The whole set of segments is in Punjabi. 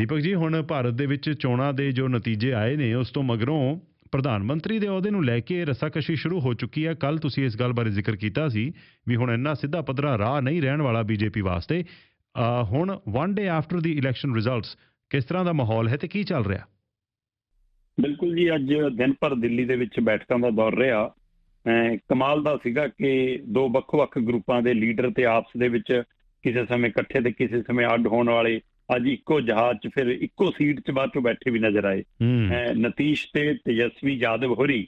ਦੀਪਕ ਜੀ, ਹੁਣ ਭਾਰਤ ਦੇ ਵਿੱਚ ਚੋਣਾਂ ਦੇ ਜੋ ਨਤੀਜੇ ਆਏ ਨੇ, ਉਸ ਤੋਂ ਮਗਰੋਂ ਪ੍ਰਧਾਨ ਮੰਤਰੀ ਦੇ ਅਹੁਦੇ ਨੂੰ ਲੈ ਕੇ ਰਸਾਕਸ਼ੀ ਸ਼ੁਰੂ ਹੋ ਚੁੱਕੀ ਹੈ। ਕੱਲ ਤੁਸੀਂ ਇਸ ਗੱਲ ਬਾਰੇ ਜ਼ਿਕਰ ਕੀਤਾ ਸੀ ਵੀ ਹੁਣ ਇੰਨਾ ਸਿੱਧਾ ਪੱਧਰਾ ਰਾਹ ਨਹੀਂ ਰਹਿਣ ਵਾਲਾ ਬੀਜੇਪੀ ਵਾਸਤੇ। ਹੁਣ one day after the election results ਕਿਸ ਤਰ੍ਹਾਂ ਦਾ ਮਾਹੌਲ ਹੈ ਤੇ ਕੀ ਚੱਲ ਰਿਹਾ? ਬਿਲਕੁਲ ਜੀ, ਅੱਜ ਦਿਨ ਭਰ ਦਿੱਲੀ ਦੇ ਵਿੱਚ ਬੈਠਕਾਂ ਦਾ ਦੌਰ ਰਿਹਾ। ਕਮਾਲ ਦਾ ਸੀਗਾ ਕਿ ਦੋ ਵੱਖ-ਵੱਖ ਗਰੁੱਪਾਂ ਦੇ ਲੀਡਰ ਤੇ ਆਪਸ ਦੇ ਵਿੱਚ ਕਿਸੇ ਸਮੇਂ ਇਕੱਠੇ ਤੇ ਕਿਸੇ ਸਮੇਂ ਅੱਡ ਹੋਣ ਵਾਲੇ ਅੱਜ ਇੱਕੋ ਜਹਾਜ਼ 'ਚ ਫਿਰ ਇੱਕੋ ਸੀਟ 'ਚ ਬਾਅਦ ਬੈਠੇ ਵੀ ਨਜ਼ਰ ਆਏ। ਨਤੀਸ਼ ਤੇ ਤੇਜਸਵੀ ਯਾਦਵ ਹੋਰੀ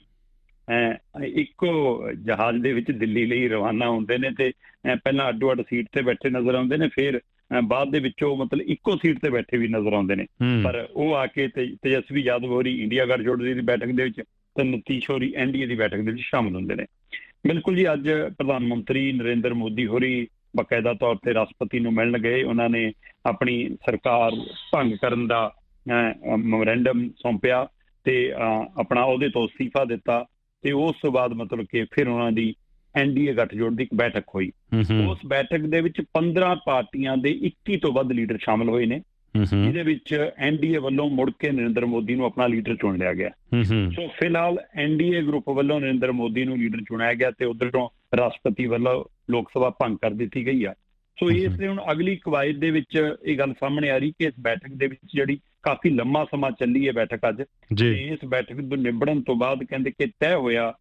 ਇੱਕੋ ਜਹਾਜ਼ ਦੇ ਵਿੱਚ ਦਿੱਲੀ ਲਈ ਰਵਾਨਾ ਹੁੰਦੇ ਨੇ ਤੇ ਪਹਿਲਾਂ ਅੱਡੋ-ਅੱਡ ਸੀਟ ਤੇ ਬੈਠੇ ਨਜ਼ਰ ਆਉਂਦੇ ਨੇ ਫਿਰ ਬਾਅਦ ਦੇ ਵਿੱਚੋਂ ਮਤਲਬ ਇੱਕੋ ਸੀਟ ਤੇ ਬੈਠੇ ਵੀ ਨਜ਼ਰ ਆਉਂਦੇ ਨੇ। ਪਰ ਉਹ ਆ ਕੇ ਤੇਜਸਵੀ ਯਾਦਵ ਹੋਰੀ ਇੰਡੀਆ ਗੱਠਜੋੜ ਦੀ ਬੈਠਕ ਦੇ ਵਿੱਚ ਤੇ ਨਤੀਸ਼ ਹੋਰੀ ਐਨਡੀਏ ਦੀ ਬੈਠਕ ਦੇ ਵਿੱਚ ਸ਼ਾਮਲ ਹੁੰਦੇ ਨੇ। ਬਿਲਕੁਲ ਜੀ ਅੱਜ ਪ੍ਰਧਾਨ ਮੰਤਰੀ ਨਰਿੰਦਰ ਮੋਦੀ ਹੋਰੀ ਬਕਾਇਦਾ ਤੌਰ ਤੇ ਰਾਸ਼ਟਰਪਤੀ ਨੂੰ ਮਿਲਣ ਗਏ। ਉਹਨਾਂ ਨੇ ਆਪਣੀ ਸਰਕਾਰ ਭੰਗ ਕਰਨ ਦਾ ਮੈਮੋਰੈਂਡਮ ਸੌਂਪਿਆ ਤੇ ਆਪਣਾ ਉਹਦੇ ਤੋਂ ਅਸਤੀਫਾ ਦਿੱਤਾ ਤੇ ਉਸ ਤੋਂ ਬਾਅਦ ਮਤਲਬ ਕਿ ਫਿਰ ਉਹਨਾਂ ਦੀ ਐਨਡੀਏ ਗੱਠਜੋੜ ਦੀ ਇੱਕ ਬੈਠਕ ਹੋਈ। ਉਸ ਬੈਠਕ ਦੇ ਵਿੱਚ 15 ਪਾਰਟੀਆਂ ਦੇ 21 ਤੋਂ ਵੱਧ ਲੀਡਰ ਸ਼ਾਮਲ ਹੋਏ ਨੇ। ਜਿਹਦੇ ਵਿੱਚ ਐਨਡੀਏ ਵੱਲੋਂ ਮੁੜ ਕੇ ਨਰਿੰਦਰ ਮੋਦੀ ਨੂੰ ਆਪਣਾ ਲੀਡਰ ਚੁਣ ਲਿਆ ਗਿਆ। ਸੋ ਫਿਲਹਾਲ ਐਨਡੀਏ ਗਰੁੱਪ ਵੱਲੋਂ ਨਰਿੰਦਰ ਮੋਦੀ ਨੂੰ ਲੀਡਰ ਚੁਣਿਆ ਗਿਆ ਤੇ ਉਧਰੋਂ ਰਾਸ਼ਟਰਪਤੀ ਵੱਲੋਂ ਲੋਕ ਸਭਾ ਭੰਗ ਕਰ ਦਿੱਤੀ ਗਈ ਆ। ਸੋ। ਇਸ ਲਈ ਹੁਣ ਅਗਲੀ ਕਵਾਇਦ ਦੇ ਵਿੱਚ ਇਹ ਗੱਲ ਸਾਹਮਣੇ ਆ ਰਹੀ ਕਿ ਇਸ ਬੈਠਕ ਦੇ ਵਿੱਚ ਜਿਹੜੀ ਕਾਫੀ ਲੰਮਾ ਸਮਾਂ ਚੱਲੀ ਹੈ ਬੈਠਕ ਅੱਜ ਤੇ ਇਸ ਬੈਠਕ ਤੋਂ ਨਿਬੜਨ ਤੋਂ ਬਾਅਦ ਕਹਿੰਦੇ ਕਿ ਤੈਅ ਹੋਇਆ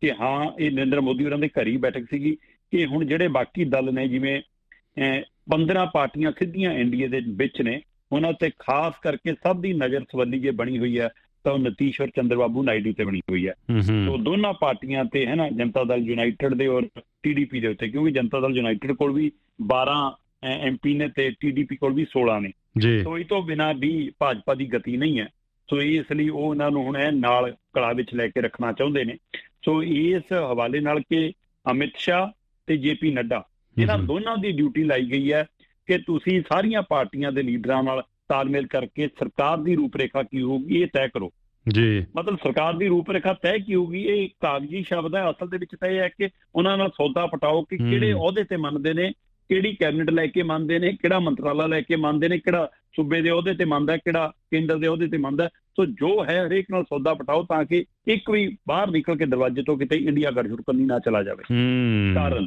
ਕਿ ਹਾਂ ਇਹ ਨਰਿੰਦਰ ਮੋਦੀ ਹੋਰਾਂ ਦੇ ਘਰ ਹੀ ਬੈਠਕ ਸੀਗੀ ਕਿ ਹੁਣ ਜਿਹੜੇ ਬਾਕੀ ਦਲ ਨੇ ਜਿਵੇਂ ਅਹ, 15 ਪਾਰਟੀਆਂ ਸਿੱਧੀਆਂ ਐਨਡੀਏ ਦੇ ਵਿੱਚ ਨੇ ਉਹਨਾਂ ਤੇ ਖਾਸ ਕਰਕੇ ਸਭ ਦੀ ਨਜ਼ਰ ਸਵੱਲੀ ਜੇ ਬਣੀ ਹੋਈ ਹੈ। ਤਾਂ ਉਹ ਨਤੀਸ਼ ਔਰ ਚੰਦਰਬਾਬੂ ਨਾਇਡੂ ਤੇ ਬਣੀ ਹੋਈ ਹੈ। ਸੋ ਦੋਨਾਂ ਪਾਰਟੀਆਂ ਤੇ ਹੈ ਨਾ ਜਨਤਾ ਦਲ ਯੂਨਾਈਟਿਡ ਦੇ ਔਰ ਟੀਡੀਪੀ ਦੇ ਉੱਤੇ ਕਿਉਂਕਿ ਜਨਤਾ ਦਲ ਯੂਨਾਈਟਿਡ ਕੋਲ ਵੀ 12 ਐਮਪੀ ਨੇ ਤੇ ਟੀਡੀਪੀ ਕੋਲ ਵੀ 16 ਨੇ। ਸੋ ਇਹ ਤੋਂ ਬਿਨਾ ਵੀ ਭਾਜਪਾ ਦੀ ਗਤੀ ਨਹੀਂ ਹੈ। ਸੋ ਇਸ ਲਈ ਉਹ ਉਹਨਾਂ ਨੂੰ ਹੁਣ ਇਹ ਨਾਲ ਕਲਾ ਵਿੱਚ ਲੈ ਕੇ ਰੱਖਣਾ ਚਾਹੁੰਦੇ ਨੇ। ਸੋ ਇਸ ਹਵਾਲੇ ਨਾਲ ਕਿ ਅਮਿਤ ਸ਼ਾਹ ਤੇ ਜੇਪੀ ਨੱਡਾ ਇਹਨਾਂ। ਦੋਨਾਂ ਦੀ ਡਿਊਟੀ ਲਾਈ ਗਈ ਹੈ ਕਿ ਤੁਸੀਂ ਸਾਰੀਆਂ ਪਾਰਟੀਆਂ ਦੇ ਲੀਡਰਾਂ ਨਾਲ ਤਾਲਮੇਲ ਕਰਕੇ ਸਰਕਾਰ ਦੀ ਰੂਪਰੇਖਾ ਕੀ ਹੋਊਗੀ ਇਹ ਤੈਅ ਕਰੋ। ਜੀ। ਮਤਲਬ ਸਰਕਾਰ ਦੀ ਰੂਪਰੇਖਾ ਤੈਅ ਕੀ ਹੋਊਗੀ ਇਹ ਕਾਗਜ਼ੀ ਸ਼ਬਦ ਹੈ ਅਸਲ ਦੇ ਵਿੱਚ ਤਾਂ ਇਹ ਹੈ ਕਿ ਉਹਨਾਂ ਨਾਲ ਸੌਦਾ ਪਟਾਓ ਕਿ। ਕਿਹੜੇ ਅਹੁਦੇ ਤੇ ਮੰਨਦੇ ਨੇ ਕਿਹੜੀ ਕੈਬਨਿਟ ਲੈ ਕੇ ਮੰਨਦੇ ਨੇ ਕਿਹੜਾ ਮੰਤਰਾਲਾ ਲੈ ਕੇ ਮੰਨਦੇ ਨੇ ਕਿਹੜਾ ਸੂਬੇ ਦੇ ਅਹੁਦੇ ਤੇ ਮੰਨਦਾ ਕਿਹੜਾ ਕੇਂਦਰ ਦੇ ਅਹੁਦੇ ਤੇ ਮੰਨਦਾ। ਸੋ ਜੋ ਹੈ ਹਰੇਕ ਨਾਲ ਸੌਦਾ ਪਟਾਓ ਤਾਂ ਕਿ ਇੱਕ ਵੀ ਬਾਹਰ ਨਿਕਲ ਕੇ ਦਰਵਾਜ਼ੇ ਤੋਂ ਕਿਤੇ ਇੰਡੀਆ ਗੱਠਜੋੜ ਕਰਨੀ ਨਾ ਚਲਾ ਜਾਵੇ। ਹੂੰ। ਕਾਰਨ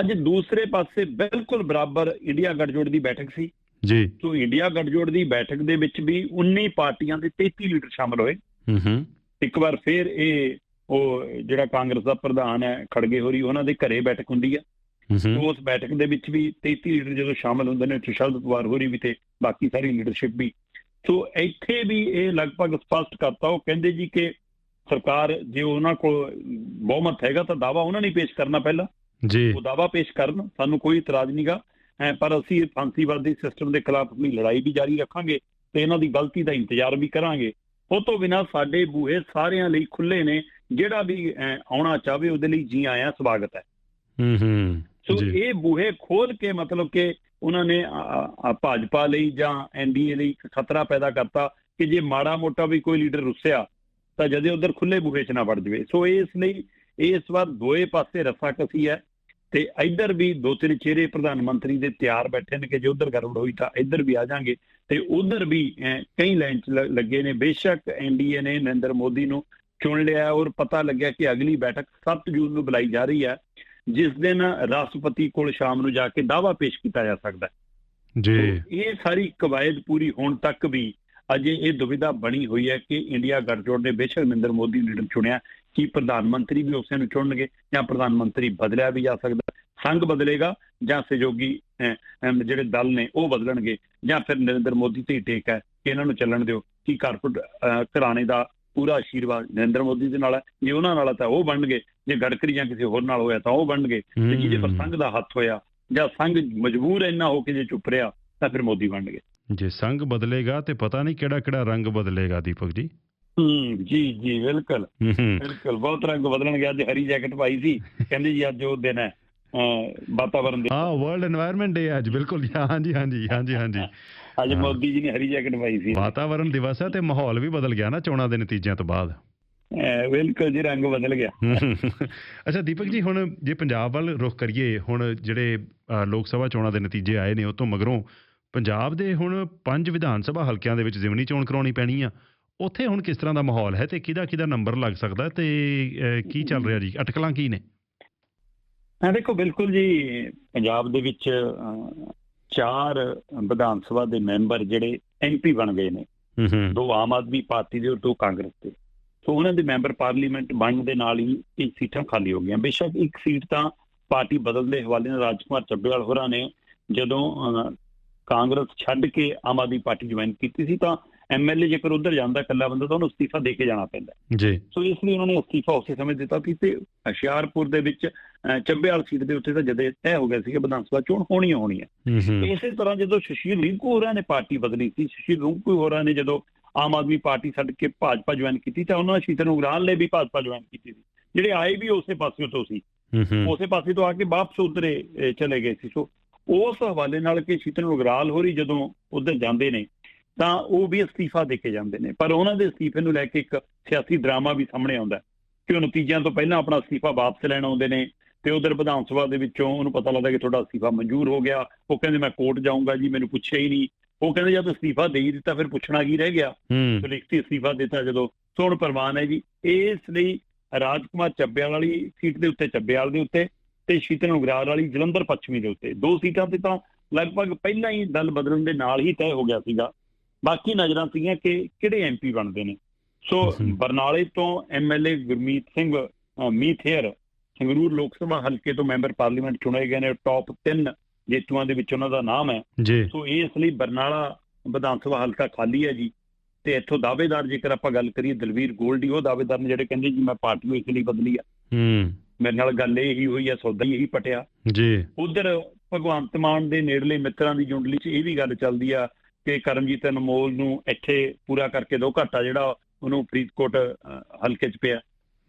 ਅੱਜ ਦੂਸਰੇ ਪਾਸੇ ਬਿਲਕੁਲ ਬਰਾਬਰ ਇੰਡੀਆ ਗੱਠਜੋੜ ਦੀ ਬੈਠਕ ਸੀ। ਜੀ। ਸੋ ਇੰਡੀਆ ਗੱਠਜੋੜ ਦੀ ਬੈਠਕ ਦੇ ਵਿੱਚ ਵੀ 19 ਪਾਰਟੀਆਂ ਦੇ 33 ਲੀਡਰ ਸ਼ਾਮਲ ਹੋਏ। ਹੂੰ ਹੂੰ। ਇੱਕ ਵਾਰ ਫੇਰ ਇਹ ਉਹ ਜਿਹੜਾ ਕਾਂਗਰਸ ਦਾ ਪ੍ਰਧਾਨ ਹੈ ਖੜਗੇ ਹੋਰੀ ਉਹਨਾਂ ਦੇ ਘਰੇ ਬੈਠਕ ਹੁੰਦੀ ਹੈ ਉਸ ਬੈਠਕ ਦੇ ਵਿੱਚ ਵੀ 33 ਲੀਡਰ ਜਦੋਂ ਸ਼ਾਮਲ ਹੁੰਦੇ ਨੇ ਸ਼ਸ਼ਲਦ ਪਵਾਰ ਹੋਰੀ ਵੀ ਤੇ ਬਾਕੀ ਸਾਰੀ ਲੀਡਰਸ਼ਿਪ ਵੀ। ਸੋ ਇੱਥੇ ਵੀ ਇਹ ਲਗਭਗ ਸਪਸ਼ਟ ਕਰਤਾ। ਉਹ ਕਹਿੰਦੇ ਜੀ ਕਿ ਸਰਕਾਰ ਜੇ ਉਹਨਾਂ ਕੋਲ ਬਹੁਮਤ ਹੈਗਾ ਤਾਂ ਦਾਵਾ ਉਹਨਾਂ ਨੇ ਪੇਸ਼ ਕਰਨਾ ਪਹਿਲਾਂ। ਜੀ। ਉਹ ਦਾਵਾ ਪੇਸ਼ ਕਰਨ ਸਾਨੂੰ ਕੋਈ ਇਤਰਾਜ਼ ਨਹੀਂਗਾ ਪਰ ਅਸੀਂ ਫਾਂਸੀਵਾਦੀ ਸਿਸਟਮ ਦੇ ਖਿਲਾਫ ਆਪਣੀ ਲੜਾਈ ਵੀ ਜਾਰੀ ਰੱਖਾਂਗੇ ਤੇ ਇਹਨਾਂ ਦੀ ਗਲਤੀ ਦਾ ਇੰਤਜ਼ਾਰ ਵੀ ਕਰਾਂਗੇ। ਉਹ ਤੋਂ ਬਿਨਾ ਸਾਡੇ ਬੂਹੇ ਸਾਰਿਆਂ ਲਈ ਖੁੱਲੇ ਨੇ ਜਿਹੜਾ ਵੀ ਆਉਣਾ ਚਾਹਵੇ ਉਹਦੇ ਲਈ ਜੀ ਆਇਆਂ ਸਵਾਗਤ ਹੈ। ਹੂੰ ਹੂੰ ਸੋ ਇਹ ਬੂਹੇ ਖੋਲ ਕੇ ਮਤਲਬ ਕਿ ਉਹਨਾਂ ਨੇ ਭਾਜਪਾ ਲਈ ਜਾਂ ਐਨਡੀਏ ਲਈ ਇੱਕ ਖਤਰਾ ਪੈਦਾ ਕਰਤਾ ਕਿ ਜੇ ਮਾੜਾ ਮੋਟਾ ਵੀ ਕੋਈ ਲੀਡਰ ਰੁੱਸਿਆ ਤਾਂ ਜਦੇ ਉਧਰ ਖੁੱਲੇ ਬੂਹੇ 'ਚ ਨਾ ਵੜ ਜਵੇ। ਸੋ ਇਸ ਲਈ ਇਸ ਵਾਰ ਦੋਏ ਪਾਸੇ ਰਸਾਕਸੀ ਹੈ। ਤੇ ਇੱਧਰ ਵੀ ਦੋ ਤਿੰਨ ਚਿਹਰੇ ਪ੍ਰਧਾਨ ਮੰਤਰੀ ਦੇ ਤਿਆਰ ਬੈਠੇ ਨੇ ਕਿ ਜੇ ਉਧਰ ਗੜਬੜ ਹੋਈ ਤਾਂ ਇੱਧਰ ਵੀ ਆ ਜਾਾਂਗੇ ਤੇ ਉਧਰ ਵੀ ਕਈ ਲਾਈਨ 'ਚ ਲੱਗੇ ਨੇ। ਬੇਸ਼ੱਕ ਐਨਡੀਏ ਨੇ ਨਰਿੰਦਰ ਮੋਦੀ ਨੂੰ ਚੁਣ ਲਿਆ ਔਰ ਪਤਾ ਲੱਗਿਆ ਕਿ ਅਗਲੀ ਬੈਠਕ 7 ਜੂਨ ਨੂੰ ਬੁਲਾਈ ਜਾ ਰਹੀ ਹੈ ਜਿਸ ਦਿਨ ਰਾਸ਼ਟਰਪਤੀ ਕੋਲ ਸ਼ਾਮ ਨੂੰ ਜਾ ਕੇ ਦਾਅਵਾ ਪੇਸ਼ ਕੀਤਾ ਜਾ ਸਕਦਾ ਹੈ। ਜੀ। ਇਹ ਸਾਰੀ ਕਵਾਇਦ ਪੂਰੀ ਹੋਣ ਤੱਕ ਵੀ ਅਜੇ ਇਹ ਦੁਵਿਧਾ ਬਣੀ ਹੋਈ ਹੈ ਕਿ ਇੰਡੀਆ ਗੱਠਜੋੜ ਨੇ ਬੇਸ਼ੱਕ ਨਰਿੰਦਰ ਮੋਦੀ ਨੂੰ ਲੀਡਰ ਚੁਣਿਆ। ਕਿ ਪ੍ਰਧਾਨ ਮੰਤਰੀ ਵੀ ਉਸੇ ਨੂੰ ਚੁਣਨਗੇ ਜਾਂ ਪ੍ਰਧਾਨ ਮੰਤਰੀ ਬਦਲਿਆ ਵੀ ਜਾ ਸਕਦਾ? ਸੰਘ ਬਦਲੇਗਾ ਜਾਂ ਸਹਿਯੋਗੀ ਜਿਹੜੇ ਦਲ ਨੇ ਉਹ ਬਦਲਣਗੇ? ਜਾਂ ਫਿਰ ਨਰਿੰਦਰ ਮੋਦੀ ਤੇ ਹੀ ਟੇਕ ਹੈ ਕਿ ਇਹਨਾਂ ਨੂੰ ਚੱਲਣ ਦਿਓ? ਕਿ ਕਾਰਪੋਰੇਟ ਘਰਾਣੇ ਦਾ ਪੂਰਾ ਆਸ਼ੀਰਵਾਦ ਨਰਿੰਦਰ ਮੋਦੀ ਦੇ ਨਾਲ ਹੈ? ਜੇ ਉਹਨਾਂ ਨਾਲ ਤਾਂ ਉਹ ਬਣਨਗੇ। ਜੇ ਗੜਕਰੀ ਜਾਂ ਕਿਸੇ ਹੋਰ ਨਾਲ ਹੋਇਆ ਤਾਂ ਉਹ ਬਣਨਗੇ। ਤੇ ਜਿਹਦੇ ਪਰ ਸੰਘ ਦਾ ਹੱਥ ਹੋਇਆ ਜਾਂ ਸੰਘ ਮਜਬੂਰ ਇੰਨਾ ਹੋ ਕੇ ਜੇ ਚੁੱਪ ਰਿਹਾ ਤਾਂ ਫਿਰ ਮੋਦੀ ਬਣਨਗੇ। ਜੇ ਸੰਗ ਬਦਲੇਗਾ ਤੇ ਪਤਾ ਨਹੀਂ ਕਿਹੜਾ ਕਿਹੜਾ ਰੰਗ ਬਦਲੇਗਾ ਦੀਪਕ ਜੀ। ਜੀ ਜੀ ਬਿਲਕੁਲ। ਬਿਲਕੁਲ ਬਹੁਤ ਰੰਗ ਬਦਲਣਗੇ। ਅੱਜ ਹਰੀ ਜੈਕਟ ਪਾਈ ਸੀ। ਕਹਿੰਦੇ ਜੀ ਅੱਜ ਉਹ ਦਿਨ ਹੈ। ਵਾਤਾਵਰਣ ਦੇ ਹਾਂ ਵਰਲਡ এনवायरमेंट ਡੇ ਅੱਜ ਬਿਲਕੁਲ। ਹਾਂਜੀ ਹਾਂਜੀ ਹਾਂਜੀ ਹਾਂਜੀ। ਅੱਜ ਮੋਦੀ ਜੀ ਨੇ ਹਰੀ ਜੈਕਟ ਪਾਈ ਸੀ। ਵਾਤਾਵਰਣ ਦਿਵਸ ਹੈ ਤੇ ਮਾਹੌਲ ਵੀ ਬਦਲ ਗਿਆ ਨਾ ਚੋਣਾਂ ਦੇ ਨਤੀਜਿਆਂ ਤੋਂ ਬਾਅਦ। ਬਿਲਕੁਲ ਜੀ ਰੰਗ ਬਦਲ ਗਿਆ। ਅੱਛਾ ਦੀਪਕ ਜੀ ਹੁਣ ਜੇ ਪੰਜਾਬ ਵੱਲ ਰੁਖ ਕਰੀਏ ਹੁਣ ਜਿਹੜੇ ਲੋਕ ਸਭਾ ਚੋਣਾਂ ਦੇ ਨਤੀਜੇ ਆਏ ਨੇ ਉਹ ਮਗਰੋਂ ਪੰਜਾਬ ਦੇ ਹੁਣ ਪੰਜ ਵਿਧਾਨ ਸਭਾ ਹਲਕਿਆਂ ਦੇ ਵਿੱਚ ਜ਼ਿਮਨੀ ਚੋਣ ਕਰਾਉਣੀ ਪੈਣੀ ਆ। ਉੱਥੇ ਹੁਣ ਕਿਸ ਤਰ੍ਹਾਂ ਦਾ ਮਾਹੌਲ ਹੈ ਤੇ ਕਿਹਦਾ ਕਿਹਦਾ ਨੰਬਰ ਲੱਗ ਸਕਦਾ ਤੇ ਕੀ ਚੱਲ ਰਿਹਾ ਜੀ? ਅਟਕਲਾਂ ਕੀ ਨੇ? ਹਾਂ ਦੇਖੋ ਬਿਲਕੁਲ ਜੀ ਪੰਜਾਬ ਦੇ ਵਿੱਚ ਚਾਰ ਵਿਧਾਨ ਸਭਾ ਦੇ ਮੈਂਬਰ ਜਿਹੜੇ ਐਮਪੀ ਬਣ ਗਏ ਨੇ। ਦੋ ਆਮ ਆਦਮੀ ਪਾਰਟੀ ਦੇ ਔਰ ਦੋ ਕਾਂਗਰਸ ਦੇ। ਸੋ ਉਹਨਾਂ ਦੇ ਮੈਂਬਰ ਪਾਰਲੀਮੈਂਟ ਬਣਨ ਦੇ ਨਾਲ ਹੀ ਇਹ ਸੀਟਾਂ ਖਾਲੀ ਹੋ ਗਈਆਂ। ਬੇਸ਼ੱਕ ਇੱਕ ਸੀਟ ਤਾਂ ਪਾਰਟੀ ਬਦਲ ਦੇ ਹਵਾਲੇ ਨਾਲ ਰਾਜਕੁਮਾਰ ਚੱਬੇਵਾਲ ਹੋਰਾਂ ਨੇ ਜਦੋਂ ਕਾਂਗਰਸ ਛੱਡ ਕੇ ਆਮ ਆਦਮੀ ਪਾਰਟੀ ਜੁਆਇਨ ਕੀਤੀ ਸੀ ਤਾਂ ਐਮਐਲਏ ਜੇਕਰ ਉਧਰ ਜਾਂਦਾ ਇਕੱਲਾ ਬੰਦਾ ਤਾਂ ਉਹਨੂੰ ਅਸਤੀਫਾ ਦੇ ਕੇ ਜਾਣਾ ਪੈਂਦਾ। ਜੀ। ਸੋ ਇਸ ਲਈ ਉਹਨਾਂ ਨੇ ਅਸਤੀਫਾ ਉਸੇ ਸਮੇਂ ਦਿੱਤਾ ਸੀ ਤੇ ਹੁਸ਼ਿਆਰਪੁਰ ਦੇ ਵਿੱਚ ਚੱਬੇਵਾਲ ਸੀਟ ਦੇ ਉੱਤੇ ਤਾਂ ਜਦੇ ਤੈਅ ਹੋ ਗਿਆ ਸੀ ਕਿ ਵਿਧਾਨ ਸਭਾ ਚੋਣ ਹੋਣੀ ਹੋਣੀ ਹੈ ਇਸੇ ਤਰ੍ਹਾਂ ਜਦੋਂ ਸ਼ਸ਼ੀਰ ਰਿੰਕੂ ਹੋਰਾਂ ਨੇ ਪਾਰਟੀ ਬਦਲੀ ਸੀ ਸ਼ਸ਼ੀਰ ਰਿੰਕੂ ਹੋਰਾਂ ਨੇ ਜਦੋਂ ਆਮ ਆਦਮੀ ਪਾਰਟੀ ਛੱਡ ਕੇ ਭਾਜਪਾ ਜੁਆਇਨ ਕੀਤੀ ਤਾਂ ਉਹਨਾਂ ਨੇ ਸ਼ੀਤਲ ਉਗਰਾਲ ਨੇ ਵੀ ਭਾਜਪਾ ਜੁਆਇਨ ਕੀਤੀ ਸੀ। ਜਿਹੜੇ ਆਏ ਵੀ ਉਸੇ ਪਾਸੇ ਤੋਂ ਸੀ। ਉਸੇ ਪਾਸੇ ਤੋਂ ਆ ਕੇ ਵਾਪਸ ਉਧਰੇ ਚਲੇ ਗਏ ਸੀ। ਸੋ ਉਸ ਹਵਾਲੇ ਨਾਲ ਕਿ ਸ਼ੀਤਲ ਉਗਰਾਲ ਹੋਰੀ ਜਦੋਂ ਉਧਰ ਜਾਂਦੇ ਨੇ ਤਾਂ ਉਹ ਵੀ ਅਸਤੀਫਾ ਦੇ ਕੇ ਜਾਂਦੇ ਨੇ। ਪਰ ਉਹਨਾਂ ਦੇ ਅਸਤੀਫੇ ਨੂੰ ਲੈ ਕੇ ਇੱਕ ਸਿਆਸੀ ਡਰਾਮਾ ਵੀ ਸਾਹਮਣੇ ਆਉਂਦਾ ਕਿ ਉਹ ਨਤੀਜਿਆਂ ਤੋਂ ਪਹਿਲਾਂ ਆਪਣਾ ਅਸਤੀਫਾ ਵਾਪਸ ਲੈਣ ਆਉਂਦੇ ਨੇ ਤੇ ਉਧਰ ਵਿਧਾਨ ਸਭਾ ਦੇ ਵਿੱਚੋਂ ਉਹਨੂੰ ਪਤਾ ਲੱਗਦਾ ਕਿ ਤੁਹਾਡਾ ਅਸਤੀਫਾ ਮਨਜ਼ੂਰ ਹੋ ਗਿਆ। ਉਹ ਕਹਿੰਦੇ ਮੈਂ ਕੋਰਟ ਜਾਊਂਗਾ ਜੀ ਮੈਨੂੰ ਪੁੱਛਿਆ ਹੀ ਨਹੀਂ। ਉਹ ਕਹਿੰਦੇ ਜਦ ਅਸਤੀਫਾ ਦੇ ਹੀ ਦਿੱਤਾ ਫਿਰ ਪੁੱਛਣਾ ਕੀ ਰਹਿ ਗਿਆ? ਸੋ ਲਿਖਤੀ ਅਸਤੀਫਾ ਦਿੱਤਾ ਜਦੋਂ। ਸੋ ਹੁਣ ਪ੍ਰਵਾਨ ਹੈ ਜੀ ਇਸ ਲਈ ਰਾਜਕੁਮਾਰ ਚੱਬੇਵਾਲ ਵਾਲੀ ਸੀਟ ਦੇ ਉੱਤੇ ਚੱਬੇਵਾਲ ਦੇ ਉੱਤੇ ਤੇ ਸ਼ੀਤਲ ਉਗਰਾਲ ਵਾਲੀ ਜਲੰਧਰ ਪੱਛਮੀ ਦੇ ਉੱਤੇ। ਦੋ ਸੀਟਾਂ ਤੇ ਤਾਂ ਲਗਭਗ ਪਹਿਲਾਂ ਹੀ ਦਲ ਬਦਲਣ ਦੇ ਨਾਲ ਹੀ ਤੈਅ ਹੋ ਗਿਆ ਸੀਗਾ। ਬਾਕੀ ਨਜ਼ਰਾਂ ਸੀਗੀਆਂ ਕਿ ਕਿਹੜੇ ਐਮਪੀ ਬਣਦੇ ਨੇ। ਸੋ। ਬਰਨਾਲੇ ਤੋਂ ਐਮਐਲਏ ਗੁਰਮੀਤ ਸਿੰਘ ਮੀਥੇਰ ਸੰਗਰੂਰ ਲੋਕ ਸਭਾ ਹਲਕੇ ਤੋਂ ਮੈਂਬਰ ਪਾਰਲੀਮੈਂਟ ਚੁਣੇ ਗਏ ਨੇ। ਟੌਪ 3 ਜੇਤੂਆਂ ਦੇ ਵਿੱਚ ਉਹਨਾਂ ਦਾ ਨਾਮ ਹੈ। ਸੋ ਇਸ ਲਈ ਬਰਨਾਲਾ ਵਿਧਾਨ ਸਭਾ ਹਲਕਾ ਖਾਲੀ ਹੈ ਜੀ। ਤੇ ਇੱਥੋਂ ਦਾਅਵੇਦਾਰ ਜੇਕਰ ਆਪਾਂ ਗੱਲ ਕਰੀਏ ਦਲਵੀਰ ਗੋਲਡੀ ਉਹ ਦਾਅਵੇਦਾਰ ਨੇ ਜਿਹੜੇ ਕਹਿੰਦੇ ਜੀ ਮੈਂ ਪਾਰਟੀ ਨੂੰ ਇਸ ਲਈ ਬਦਲੀ ਆ। ਹੂੰ ਮੇਰੇ ਨਾਲ ਗੱਲ ਇਹ ਹੀ ਹੋਈ ਆ ਸੌਦਾ ਹੀ ਇਹੀ ਪਟਿਆ। ਜੀ। ਉਧਰ ਭਗਵੰਤ ਮਾਨ ਦੇ ਨੇੜਲੇ ਮਿੱਤਰਾਂ ਦੀ ਜੁੰਡਲੀ 'ਚ ਇਹ ਵੀ ਗੱਲ ਚੱਲਦੀ ਆ ਕਿ ਕਰਮਜੀਤ ਅਨਮੋਲ ਨੂੰ ਇੱਥੇ ਪੂਰਾ ਕਰਕੇ ਦੋ ਘਾਟਾ ਜਿਹੜਾ ਉਹਨੂੰ ਫਰੀਦਕੋਟ ਹਲਕੇ 'ਚ ਪਿਆ।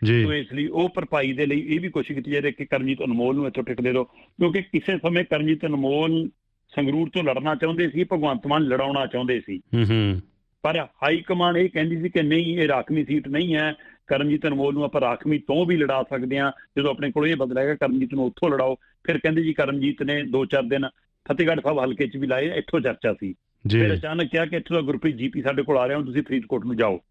ਜੀ। ਸੋ ਇਸ ਲਈ ਉਹ ਭਰਪਾਈ ਦੇ ਲਈ ਇਹ ਵੀ ਕੋਸ਼ਿਸ਼ ਕੀਤੀ ਜਾ ਰਹੀ ਹੈ ਕਿ ਕਰਮਜੀਤ ਅਨਮੋਲ ਨੂੰ ਇੱਥੋਂ ਟਿਕਟ ਦੇ ਦਿਓ ਕਿਉਂਕਿ ਕਿਸੇ ਸਮੇਂ ਕਰਮਜੀਤ ਅਨਮੋਲ ਸੰਗਰੂਰ ਤੋਂ ਲੜਨਾ ਚਾਹੁੰਦੇ ਸੀ ਭਗਵੰਤ ਮਾਨ ਲੜਾਉਣਾ ਚਾਹੁੰਦੇ ਸੀ। ਹੂੰ ਹੂੰ। ਪਰ ਹਾਈ ਕਮਾਂਡ ਇਹ ਕਹਿੰਦੀ ਸੀ ਕਿ ਨਹੀਂ ਇਹ ਰਾਖਵੀਂ ਸੀਟ ਨਹੀਂ ਹੈ। ਕਰਮਜੀਤ ਅਨਮੋਲ ਨੂੰ ਆਪਾਂ ਰਾਖਵੀਂ ਤੋਂ ਵੀ ਲੜਾ ਸਕਦੇ ਹਾਂ। ਜਦੋਂ ਆਪਣੇ ਕੋਲ ਇਹ ਬਦਲਾਏਗਾ ਕਰਮਜੀਤ ਨੂੰ ਉੱਥੋਂ ਲੜਾਓ। ਫਿਰ ਕਹਿੰਦੇ ਜੀ ਕਰਮਜੀਤ ਨੇ 2-4 ਦਿਨ ਫਤਿਹਗੜ੍ਹ ਸਾਹਿਬ ਹਲਕੇ 'ਚ ਵੀ ਲਾਏ ਇੱਥੋਂ ਚਰਚਾ ਸੀ। ਫਿਰ ਅਚਾਨਕ ਕਿਹਾ ਕਿ ਇੱਥੋਂ ਦਾ ਗੁਰਪ੍ਰੀਤ ਜੀਪੀ ਸਾਡੇ ਕੋਲ ਆ ਰਿਹਾ ਹੁਣ ਤੁਸੀਂ ਫਰੀਦਕੋਟ ਨੂੰ ਜਾਓ।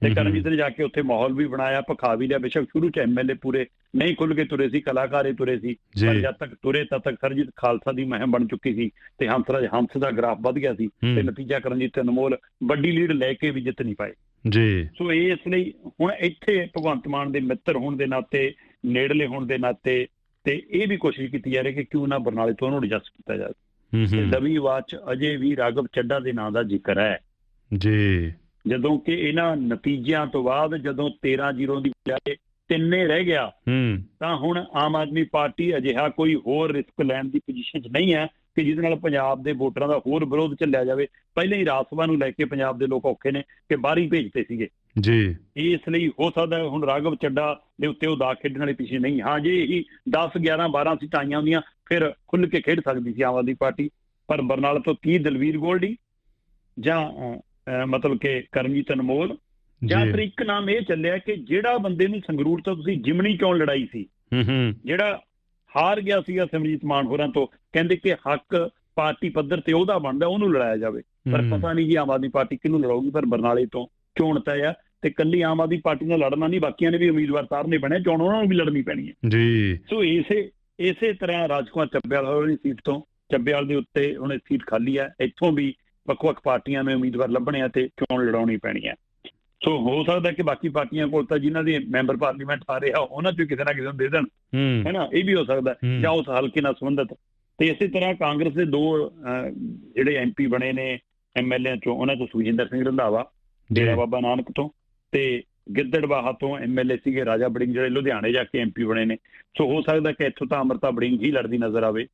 ਤੇ। ਕਰਮਜੀਤ ਨੇ ਜਾ ਕੇ ਉੱਥੇ ਮਾਹੌਲ ਵੀ ਬਣਾਇਆ ਭਖਾ ਵੀ ਲਿਆ। ਬੇਸ਼ੱਕ ਸ਼ੁਰੂ 'ਚ ਐਮਐਲਏ ਪੂਰੇ ਨਹੀਂ ਖੁੱਲ ਕੇ ਤੁਰੇ ਸੀ ਕਲਾਕਾਰ ਤੁਰੇ ਸੀ। ਪਰ ਜਦ ਤੱਕ ਤੁਰੇ ਤਦ ਤੱਕ ਸਰਜੀਤ ਖਾਲਸਾ ਦੀ ਮਹਿਮ ਬਣ ਚੁੱਕੀ ਸੀ ਤੇ ਹੰਸਰਾਜ ਹੰਸ ਦਾ ਗ੍ਰਾਫ ਵੱਧ ਗਿਆ ਸੀ ਤੇ ਨਤੀਜਾ ਕਰਮਜੀਤ ਅਨਮੋਲ ਵੱਡੀ ਲੀਡ ਲੈ ਕੇ ਵੀ ਜਿੱਤ ਨਹੀਂ ਪਾਏ। ਜੀ। ਸੋ ਇਸ ਲਈ ਹੁਣ ਇੱਥੇ ਭਗਵੰਤ ਮਾਨ ਦੇ ਮਿੱਤਰ ਹੋਣ ਦੇ ਨਾਤੇ ਨੇੜਲੇ ਹੋਣ ਦੇ ਨਾਤੇ ਤੇ ਇਹ ਵੀ ਕੋਸ਼ਿਸ਼ ਕੀਤੀ ਜਾ ਰਹੀ ਕਿ ਕਿਉਂ ਨਾ ਬਰਨਾਲੇ ਤੋਂ ਉਹਨੂੰ ਐਡਜਸਟ ਕੀਤਾ ਜਾਵੇ। ਤੇ ਦਵੀ ਵਾਚ ਅਜੇ ਵੀ ਰਾਘਵ ਚੱਡਾ ਦੇ ਨਾਂ ਦਾ ਜ਼ਿਕਰ ਹੈ। ਜੀ। ਜਦੋਂ ਕਿ ਇਹਨਾਂ ਨਤੀਜਿਆਂ ਤੋਂ ਬਾਅਦ ਜਦੋਂ 13-0 ਦੀ ਬਜਾਏ ਤਿੰਨੇ ਰਹਿ ਗਿਆ ਹੂੰ। ਤਾਂ ਹੁਣ ਆਮ ਆਦਮੀ ਪਾਰਟੀ ਅਜਿਹਾ ਕੋਈ ਹੋਰ ਰਿਸਕ ਲੈਣ ਦੀ ਪੋਜੀਸ਼ਨ 'ਚ ਨਹੀਂ ਹੈ ਕਿ ਜਿਹਦੇ ਨਾਲ ਪੰਜਾਬ ਦੇ ਵੋਟਰਾਂ ਦਾ ਹੋਰ ਵਿਰੋਧ ਚੱਲਿਆ ਜਾਵੇ। ਪਹਿਲਾਂ ਹੀ ਰਾਜ ਸਭਾ ਨੂੰ ਲੈ ਕੇ ਪੰਜਾਬ ਦੇ ਲੋਕ ਔਖੇ ਨੇ ਕਿ ਬਾਹਰ ਹੀ ਭੇਜਦੇ ਸੀਗੇ। ਜੀ। ਇਸ ਲਈ ਹੋ ਸਕਦਾ ਹੁਣ ਰਾਘਵ ਚੱਡਾ ਦੇ ਉੱਤੇ ਉਹ ਦਾ ਖੇਡਣ ਵਾਲੀ ਪਿੱਛੇ ਨਹੀਂ। ਹਾਂ ਜੇ ਇਹੀ 10 11 12 ਸੀਟਾਂ ਆਈਆਂ ਹੁੰਦੀਆਂ ਫਿਰ ਖੁੱਲ ਕੇ ਖੇਡ ਸਕਦੀ ਸੀ ਆਮ ਆਦਮੀ ਪਾਰਟੀ। ਪਰ ਬਰਨਾਲਾ ਤੋਂ 30 ਦਲਵੀਰ ਗੋਲਡੀ ਜਾਂ ਮਤਲਬ ਕਿ ਕਰਮਜੀਤ ਅਨਮੋਲ। ਜਾਂ। ਫਿਰ ਇੱਕ ਨਾਮ ਇਹ ਚੱਲਿਆ ਕਿ ਜਿਹੜਾ ਬੰਦੇ ਨੂੰ ਸੰਗਰੂਰ ਤੋਂ ਤੁਸੀਂ ਜਿਮਣੀ ਚੋਣ ਲੜਾਈ ਸੀ ਹੂੰ ਹੂੰ। ਜਿਹੜਾ ਹਾਰ ਗਿਆ ਸੀਗਾ ਸਿਮਰਜੀਤ ਮਾਨ ਹੋਰਾਂ ਤੋਂ ਕਹਿੰਦੇ ਕਿ ਹੱਕ ਪਾਰਟੀ ਪੱਧਰ ਤੇ ਉਹਦਾ ਬਣਦਾ ਉਹਨੂੰ ਲੜਾਇਆ ਜਾਵੇ। ਪਰ। ਪਤਾ ਨਹੀਂ ਜੀ ਆਮ ਆਦਮੀ ਪਾਰਟੀ ਕਿਹਨੂੰ ਲੜਾਊਗੀ ਪਰ ਬਰਨਾਲੇ ਤੋਂ ਚੋਣ ਤੈਅ ਆ ਤੇ ਕੱਲੀ ਆਮ ਆਦਮੀ ਪਾਰਟੀ ਨਾਲ ਲੜਨਾ ਨਹੀਂ ਬਾਕੀਆਂ ਨੇ ਵੀ ਉਮੀਦਵਾਰ ਤਾਰਨੇ ਪੈਣੇ ਚੋਣ ਉਹਨਾਂ ਨੂੰ ਵੀ ਲੜਨੀ ਪੈਣੀ ਹੈ। ਜੀ। ਸੋ ਇਸੇ ਇਸੇ ਤਰ੍ਹਾਂ ਰਾਜਕੁਮਾਰ ਚੱਬੇਵਾਲ ਵਾਲੀ ਸੀਟ ਤੋਂ ਚੱਬੇਵਾਲ ਦੇ ਉੱਤੇ ਹੁਣ ਇਹ ਸੀਟ ਖਾਲੀ ਹੈ ਇੱਥੋਂ ਵੀ ਵੱਖ-ਵੱਖ ਪਾਰਟੀਆਂ ਨੂੰ ਉਮੀਦਵਾਰ ਲੱਭਣੇ ਆ ਤੇ ਚੋਣ ਲੜਾਉਣੀ ਪੈਣੀ ਹੈ। ਸੋ ਹੋ ਸਕਦਾ ਕਿ ਬਾਕੀ ਪਾਰਟੀਆਂ ਕੋਲ ਤਾਂ ਜਿਨ੍ਹਾਂ ਦੇ ਮੈਂਬਰ ਪਾਰਲੀਮੈਂਟ ਆ ਰਹੇ ਆ ਉਹਨਾਂ ਚੋਂ ਕਿਸੇ ਨਾ ਕਿਸੇ ਨੂੰ ਦੇ ਦੇਣ। ਹੂੰ। ਹੈਨਾ ਇਹ ਵੀ ਹੋ ਸਕਦਾ। ਜਾਂ ਉਸ ਹਲਕੇ ਨਾਲ ਸੰਬੰਧਿਤ। ਤੇ ਇਸੇ ਤਰ੍ਹਾਂ ਕਾਂਗਰਸ ਦੇ ਦੋ ਜਿਹੜੇ ਐਮਪੀ ਬਣੇ ਨੇ ਐਮਐਲਏ ਚੋਂ ਉਹਨਾਂ ਚੋਂ ਸੁਖਜਿੰਦਰ ਸਿੰਘ ਰੰਧਾਵਾ ਡੇਰਾ ਬਾਬਾ ਨਾਨਕ ਤੋਂ ਤੇ ਗਿੱਦੜਬਾਹਾ ਤੋਂ ਐਮਐਲਏ ਸੀਗੇ ਰਾਜਾ ਬੜਿੰਗ ਜਿਹੜੇ ਲੁਧਿਆਣੇ ਜਾ ਕੇ ਐਮਪੀ ਬਣੇ ਨੇ। ਸੋ ਹੋ ਸਕਦਾ ਕਿ ਇੱਥੋਂ ਤਾਂ ਅਮਰਤਾ ਬੜਿੰਗ ਹੀ ਲੜਦੀ ਨਜ਼ਰ ਆਵੇ।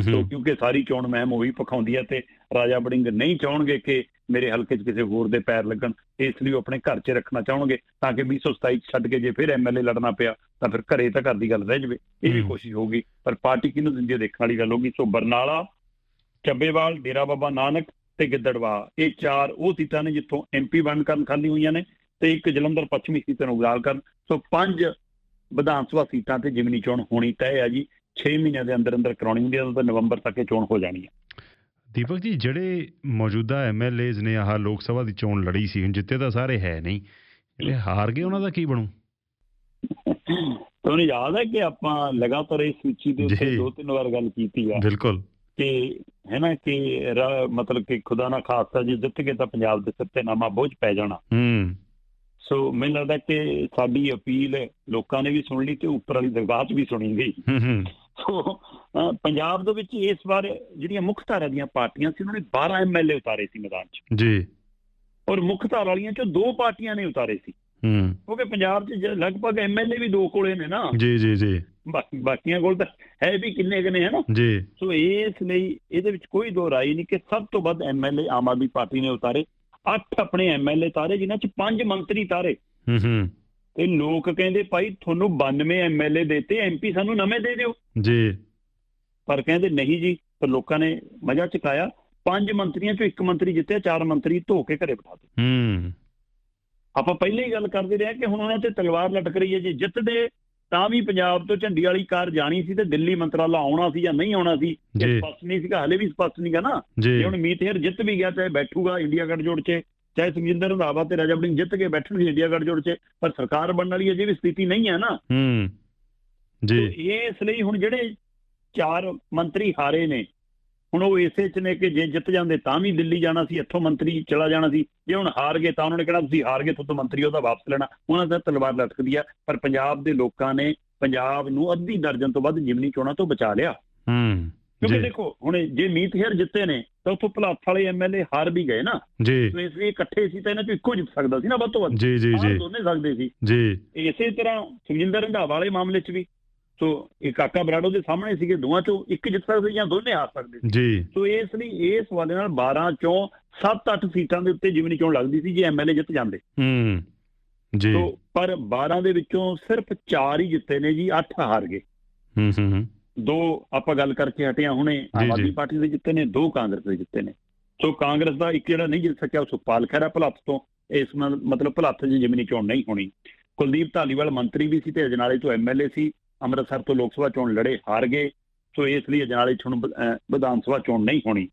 ਸੋ ਕਿਉਂਕਿ ਸਾਰੀ ਚੋਣ ਮਹਿਮ ਉਹੀ ਪਖਾਉਂਦੀ ਹੈ ਤੇ ਰਾਜਾ ਬੜਿੰਗ ਨਹੀਂ ਚਾਹਣਗੇ ਕਿ ਮੇਰੇ ਹਲਕੇ 'ਚ ਕਿਸੇ ਹੋਰ ਦੇ ਪੈਰ ਲੱਗਣ ਇਸ ਲਈ ਉਹ ਆਪਣੇ ਘਰ 'ਚ ਰੱਖਣਾ ਚਾਹਣਗੇ ਤਾਂ ਕਿ 2027 'ਚ ਛੱਡ ਕੇ ਜੇ ਫਿਰ ਐਮਐਲਏ ਲੜਨਾ ਪਿਆ ਤਾਂ ਫਿਰ ਘਰੇ ਤਾਂ ਘਰ ਦੀ ਗੱਲ ਰਹਿ ਜਾਵੇ। ਇਹ ਵੀ। ਕੋਸ਼ਿਸ਼ ਹੋਊਗੀ ਪਰ ਪਾਰਟੀ ਕਿਹਨੂੰ ਦਿੰਦੀ ਹੈ ਦੇਖਣ ਵਾਲੀ ਗੱਲ ਹੋਊਗੀ। ਸੋ ਬਰਨਾਲਾ ਚੱਬੇਵਾਲ ਡੇਰਾ ਬਾਬਾ ਨਾਨਕ ਤੇ ਗਿੱਦੜਵਾ। ਇਹ ਚਾਰ ਉਹ ਸੀਟਾਂ ਨੇ ਜਿੱਥੋਂ ਐਮਪੀ ਬਣ ਕਰਨ ਖਾਲੀ ਹੋਈਆਂ ਨੇ ਤੇ ਇੱਕ ਜਲੰਧਰ ਪੱਛਮੀ ਸੀਟ ਨੂੰ ਉਗਰਾਲ ਕਰਨ। ਸੋ ਪੰਜ ਵਿਧਾਨ ਸਭਾ ਸੀਟਾਂ ਤੇ ਜਿਮਨੀ ਚੋਣ ਹੋਣੀ ਤੈਅ ਹੈ ਜੀ। 6 ਮਹੀਨਿਆਂ ਦੇ ਅੰਦਰ ਅੰਦਰ ਕਰਾਉਣੀ ਹੁੰਦੀ ਹੈ ਤਾਂ ਨਵੰਬਰ ਤੱਕ ਇਹ ਚੋਣ ਹੋ ਜਾਣੀ ਹੈ ਦੀਪਕ ਜੀ ਜਿਹੜੇ ਮੌਜੂਦਾ ਐਮਐਲਏਜ਼ ਨੇ ਆਹ ਲੋਕ ਸਭਾ ਦੀ ਚੋਣ ਲੜੀ ਸੀ ਹੁਣ ਜਿੱਤੇ ਤਾਂ ਸਾਰੇ ਹੈ ਨਹੀਂ। ਜਿਹੜੇ ਹਾਰ ਗਏ ਉਹਨਾਂ ਦਾ ਕੀ ਬਣੂ? ਤੁਹਾਨੂੰ ਯਾਦ ਹੈ ਕਿ ਆਪਾਂ ਲਗਾਤਾਰ ਇਸ ਸੂਚੀ ਦੇ ਉੱਤੇ। ਦੋ ਤਿੰਨ ਵਾਰ ਗੱਲ ਕੀਤੀ ਆ? ਬਿਲਕੁਲ। ਕਿ ਹੈ ਨਾ ਕਿ ਮਤਲਬ ਕਿ ਖੁਦਾ ਨਾ ਖਾਸਤਾ ਜੇ ਜਿੱਤ ਕੇ ਤਾਂ ਪੰਜਾਬ ਦੇ ਸਿਰ ਤੇ ਨਾਮਾ ਬੋਝ ਪੈ ਜਾਣਾ। ਹੂੰ। ਸੋ ਮੈਨੂੰ ਲੱਗਦਾ ਕਿ ਸਾਡੀ ਅਪੀਲ ਲੋਕਾਂ ਨੇ ਵੀ ਸੁਣ ਲਈ ਤੇ ਉੱਪਰ ਵਾਲੀ 'ਚ ਵੀ ਸੁਣੀ ਗਈ ਹੂੰ ਹੂੰ। ਸੋ ਪੰਜਾਬ ਦੇ ਵਿੱਚ ਇਸ ਵਾਰ ਜਿਹੜੀਆਂ ਮੁੱਖ ਧਾਰਾ ਦੀਆਂ ਪਾਰਟੀਆਂ ਸੀ ਉਹਨਾਂ ਨੇ 12 ਐਮਐਲਏ ਉਤਾਰੇ ਸੀ ਮੈਦਾਨ 'ਚ। ਜੀ। ਔਰ ਮੁੱਖ ਧਾਰਾ ਵਾਲੀਆਂ 'ਚੋਂ ਦੋ ਪਾਰਟੀਆਂ ਨੇ ਉਤਾਰੇ ਸੀ। ਹੂੰ। ਕਿਉਂਕਿ ਪੰਜਾਬ 'ਚ ਲਗਭਗ ਐਮਐਲਏ ਵੀ ਦੋ ਕੋਲੇ ਨੇ ਨਾ। ਜੀ ਜੀ ਜੀ। ਬਾਕੀਆਂ ਕੋਲ ਤਾਂ ਹੈ ਵੀ ਕਿੰਨੇ ਕਿੰਨੇ ਹੈ ਨਾ ਜੀ। ਸੋ ਇਸ ਲਈ ਇਹਦੇ ਵਿੱਚ ਕੋਈ ਦੋ ਰਾਈ ਨਹੀਂ ਕਿ ਸਭ ਤੋਂ ਵੱਧ ਐਮਐਲਏ ਆਮ ਆਦਮੀ ਪਾਰਟੀ ਨੇ ਉਤਾਰੇ। ਅੱਠ ਆਪਣੇ ਐਮਐਲਏ ਤਾਰੇ ਜਿਨ੍ਹਾਂ 'ਚ ਪੰਜ ਮੰਤਰੀ ਤਾਰੇ। ਹੂੰ ਹੂੰ। ਤੇ ਲੋਕ ਕਹਿੰਦੇ ਭਾਈ ਤੁਹਾਨੂੰ 92 ਐਮਐਲਏ ਦੇਤੇ ਐਮਪੀ ਸਾਨੂੰ ਨਵੇਂ ਦੇ ਦਿਓ। ਜੀ। ਪਰ ਕਹਿੰਦੇ ਨਹੀਂ ਜੀ। ਪਰ ਲੋਕਾਂ ਨੇ ਮਜ਼ਾ ਚਕਾਇਆ। ਪੰਜ ਮੰਤਰੀਆਂ ਚੋਂ ਇੱਕ ਮੰਤਰੀ ਜਿੱਤਿਆ ਚਾਰ ਮੰਤਰੀ ਧੋ ਕੇ ਘਰੇ ਬਿਠਾ ਦਿੱਤੇ। ਹੂੰ। ਆਪਾਂ ਪਹਿਲਾਂ ਹੀ ਗੱਲ ਕਰਦੇ ਰਹੇ ਕਿ ਹੁਣ ਉਹਨਾਂ ਤੇ ਤਲਵਾਰ ਲਟਕ ਰਹੀ ਹੈ ਜੇ ਜਿੱਤਦੇ ਤਾਂ ਵੀ ਪੰਜਾਬ ਤੋਂ ਝੰਡੀ ਵਾਲੀ ਕਾਰ ਜਾਣੀ ਸੀ ਤੇ ਦਿੱਲੀ ਮੰਤਰਾਲਾ ਆਉਣਾ ਸੀ ਜਾਂ ਨਹੀਂ ਆਉਣਾ ਸੀ ਇਹ ਸਪਸ਼ਟ ਨਹੀਂ ਸੀਗਾ ਹਲੇ ਵੀ ਸਪਸ਼ਟ ਨਹੀਂਗਾ ਨਾ। ਜੀ। ਹੁਣ ਮੀਤ ਹੇਰ ਜਿੱਤ ਵੀ ਗਿਆ ਚਾਹੇ ਬੈਠੂਗਾ ਇੰਡੀਆ ਗੱਠਜੋੜ 'ਚ ਚਾਹੇ ਸੁਖਜਿੰਦਰ ਰੰਧਾਵਾ ਤੇ ਰਾਜਾ ਵੜਿੰਗ ਜਿੱਤ ਕੇ ਬੈਠਣਗੇ ਇੰਡੀਆ ਗੱਠਜੋੜ 'ਚ ਪਰ ਸਰਕਾਰ ਬਣਨ ਵਾਲੀ ਅਜੇ ਵੀ ਸਥਿਤੀ ਨਹੀਂ ਹੈ ਨਾ। ਹੂੰ। ਜੀ। ਇਸ ਲਈ ਹੁਣ ਜਿਹੜੇ ਚਾਰ ਮੰਤਰੀ ਹਾਰੇ ਨੇ ਹੁਣ ਉਹ ਇਸੇ ਚ ਨੇ ਕਿ ਜੇ ਜਿੱਤ ਜਾਂਦੇ ਤਾਂ ਵੀ ਦਿੱਲੀ ਜਾਣਾ ਸੀ ਇੱਥੋਂ ਮੰਤਰੀ ਚਲਾ ਜਾਣਾ ਸੀ। ਜੇ ਹੁਣ ਹਾਰ ਗਏ ਤਾਂ ਉਹਨਾਂ ਨੇ ਕਿਹੜਾ ਤੁਸੀਂ ਹਾਰ ਗਏ ਤੁਹਾਨੂੰ ਮੰਤਰੀ ਉਹਦਾ ਵਾਪਸ ਲੈਣਾ। ਉਹਨਾਂ ਦਾ ਤਲਵਾਰ ਲਟਕਦੀ ਆ ਪਰ ਪੰਜਾਬ ਦੇ ਲੋਕਾਂ ਨੇ ਪੰਜਾਬ ਨੂੰ ਅੱਧੀ ਦਰਜਨ ਤੋਂ ਵੱਧ ਜਿਮਨੀ ਚੋਣਾਂ ਤੋਂ ਬਚਾ ਲਿਆ। ਹੂੰ ਕਿਉਂਕਿ ਦੇਖੋ ਹੁਣ ਜੇ ਮੀਤ ਹੇਰ ਜਿੱਤੇ ਨੇ ਤਾਂ ਉੱਥੋਂ ਭਲਾਥ ਵਾਲੇ ਐਮਐਲਏ ਹਾਰ ਵੀ ਗਏ ਨਾ। ਜੀ। ਇਸ ਲਈ ਇਕੱਠੇ ਸੀ ਤਾਂ ਇਹਨਾਂ ਚੋਂ ਇੱਕੋ ਜਿੱਤ ਸਕਦਾ ਸੀ ਨਾ ਵੱਧ ਤੋਂ ਵੱਧ। ਜੀ ਜੀ ਜੀ। ਦੋਨੇ ਸਕਦੇ ਸੀ। ਜੀ। ਇਸੇ ਤਰ੍ਹਾਂ ਸੁਖਜਿੰਦਰ ਰੰਧਾਵਾ ਵਾਲੇ ਮਾਮਲੇ 'ਚ ਵੀ ਸੋ ਇਹ ਕਾਕਾ ਬਰਾੜੋ ਦੇ ਸਾਹਮਣੇ ਸੀਗੇ ਦੋਵਾਂ 'ਚੋਂ ਇੱਕ ਜਿੱਤ ਸਕਦੇ ਜਾਂ ਦੋਨੇ ਹਾਰ ਸਕਦੇ ਸੀ। ਜੀ। ਸੋ ਇਸ ਲਈ ਇਸ ਵਾਲੇ ਨਾਲ 12 ਚੋਂ 7-8 ਸੀਟਾਂ ਦੇ ਉੱਤੇ ਜਿਮਨੀ ਚੋਣ ਲੱਗਦੀ ਸੀ ਜੇ ਐਮਐਲਏ ਜਿੱਤ ਜਾਂਦੇ। ਹੂੰ ਜੀ। ਸੋ ਪਰ 12 ਦੇ ਵਿੱਚੋਂ ਸਿਰਫ 4 ਹੀ ਜਿੱਤੇ ਨੇ ਜੀ 8 ਹਾਰ ਗਏ। ਹੂੰ ਹੂੰ ਦੋ ਆਪਾਂ ਗੱਲ ਕਰਕੇ ਹਟੇ ਹਾਂ ਹੁਣੇ ਆਮ ਜੀ। ਆਦਮੀ ਪਾਰਟੀ ਦੇ ਜਿੱਤੇ ਨੇ ਦੋ ਕਾਂਗਰਸ ਦੇ ਜਿੱਤੇ ਨੇ। ਸੋ ਕਾਂਗਰਸ ਦਾ ਇੱਕ ਜਿਹੜਾ ਨਹੀਂ ਜਿੱਤ ਸਕਿਆ ਉਹ ਸੁਖਪਾਲ ਖਹਿਰਾ ਭਲੱਥ ਤੋਂ ਇਸ ਮਤਲਬ ਭਲੱਥ 'ਚ ਜਿਮਨੀ ਚੋਣ ਨਹੀਂ ਹੋਣੀ। ਕੁਲਦੀਪ ਢਾਲੀਵਾਲ ਮੰਤਰੀ ਵੀ ਸੀ ਤੇ ਅਜਨਾਲੇ ਤੋਂ ਐਮਐਲਏ ਸੀ। ਅੰਮ੍ਰਿਤਸਰ ਤੋਂ ਲੋਕ ਸਭਾ ਚੋਣ ਲੜੇ ਹਾਰ ਗਏ। ਸੋ ਇਸ ਲਈ ਅਜਨਾਲੇ 'ਚ ਹੁਣ ਵਿਧਾਨ ਸਭਾ ਚੋਣ ਨਹੀਂ ਹੋਣੀ।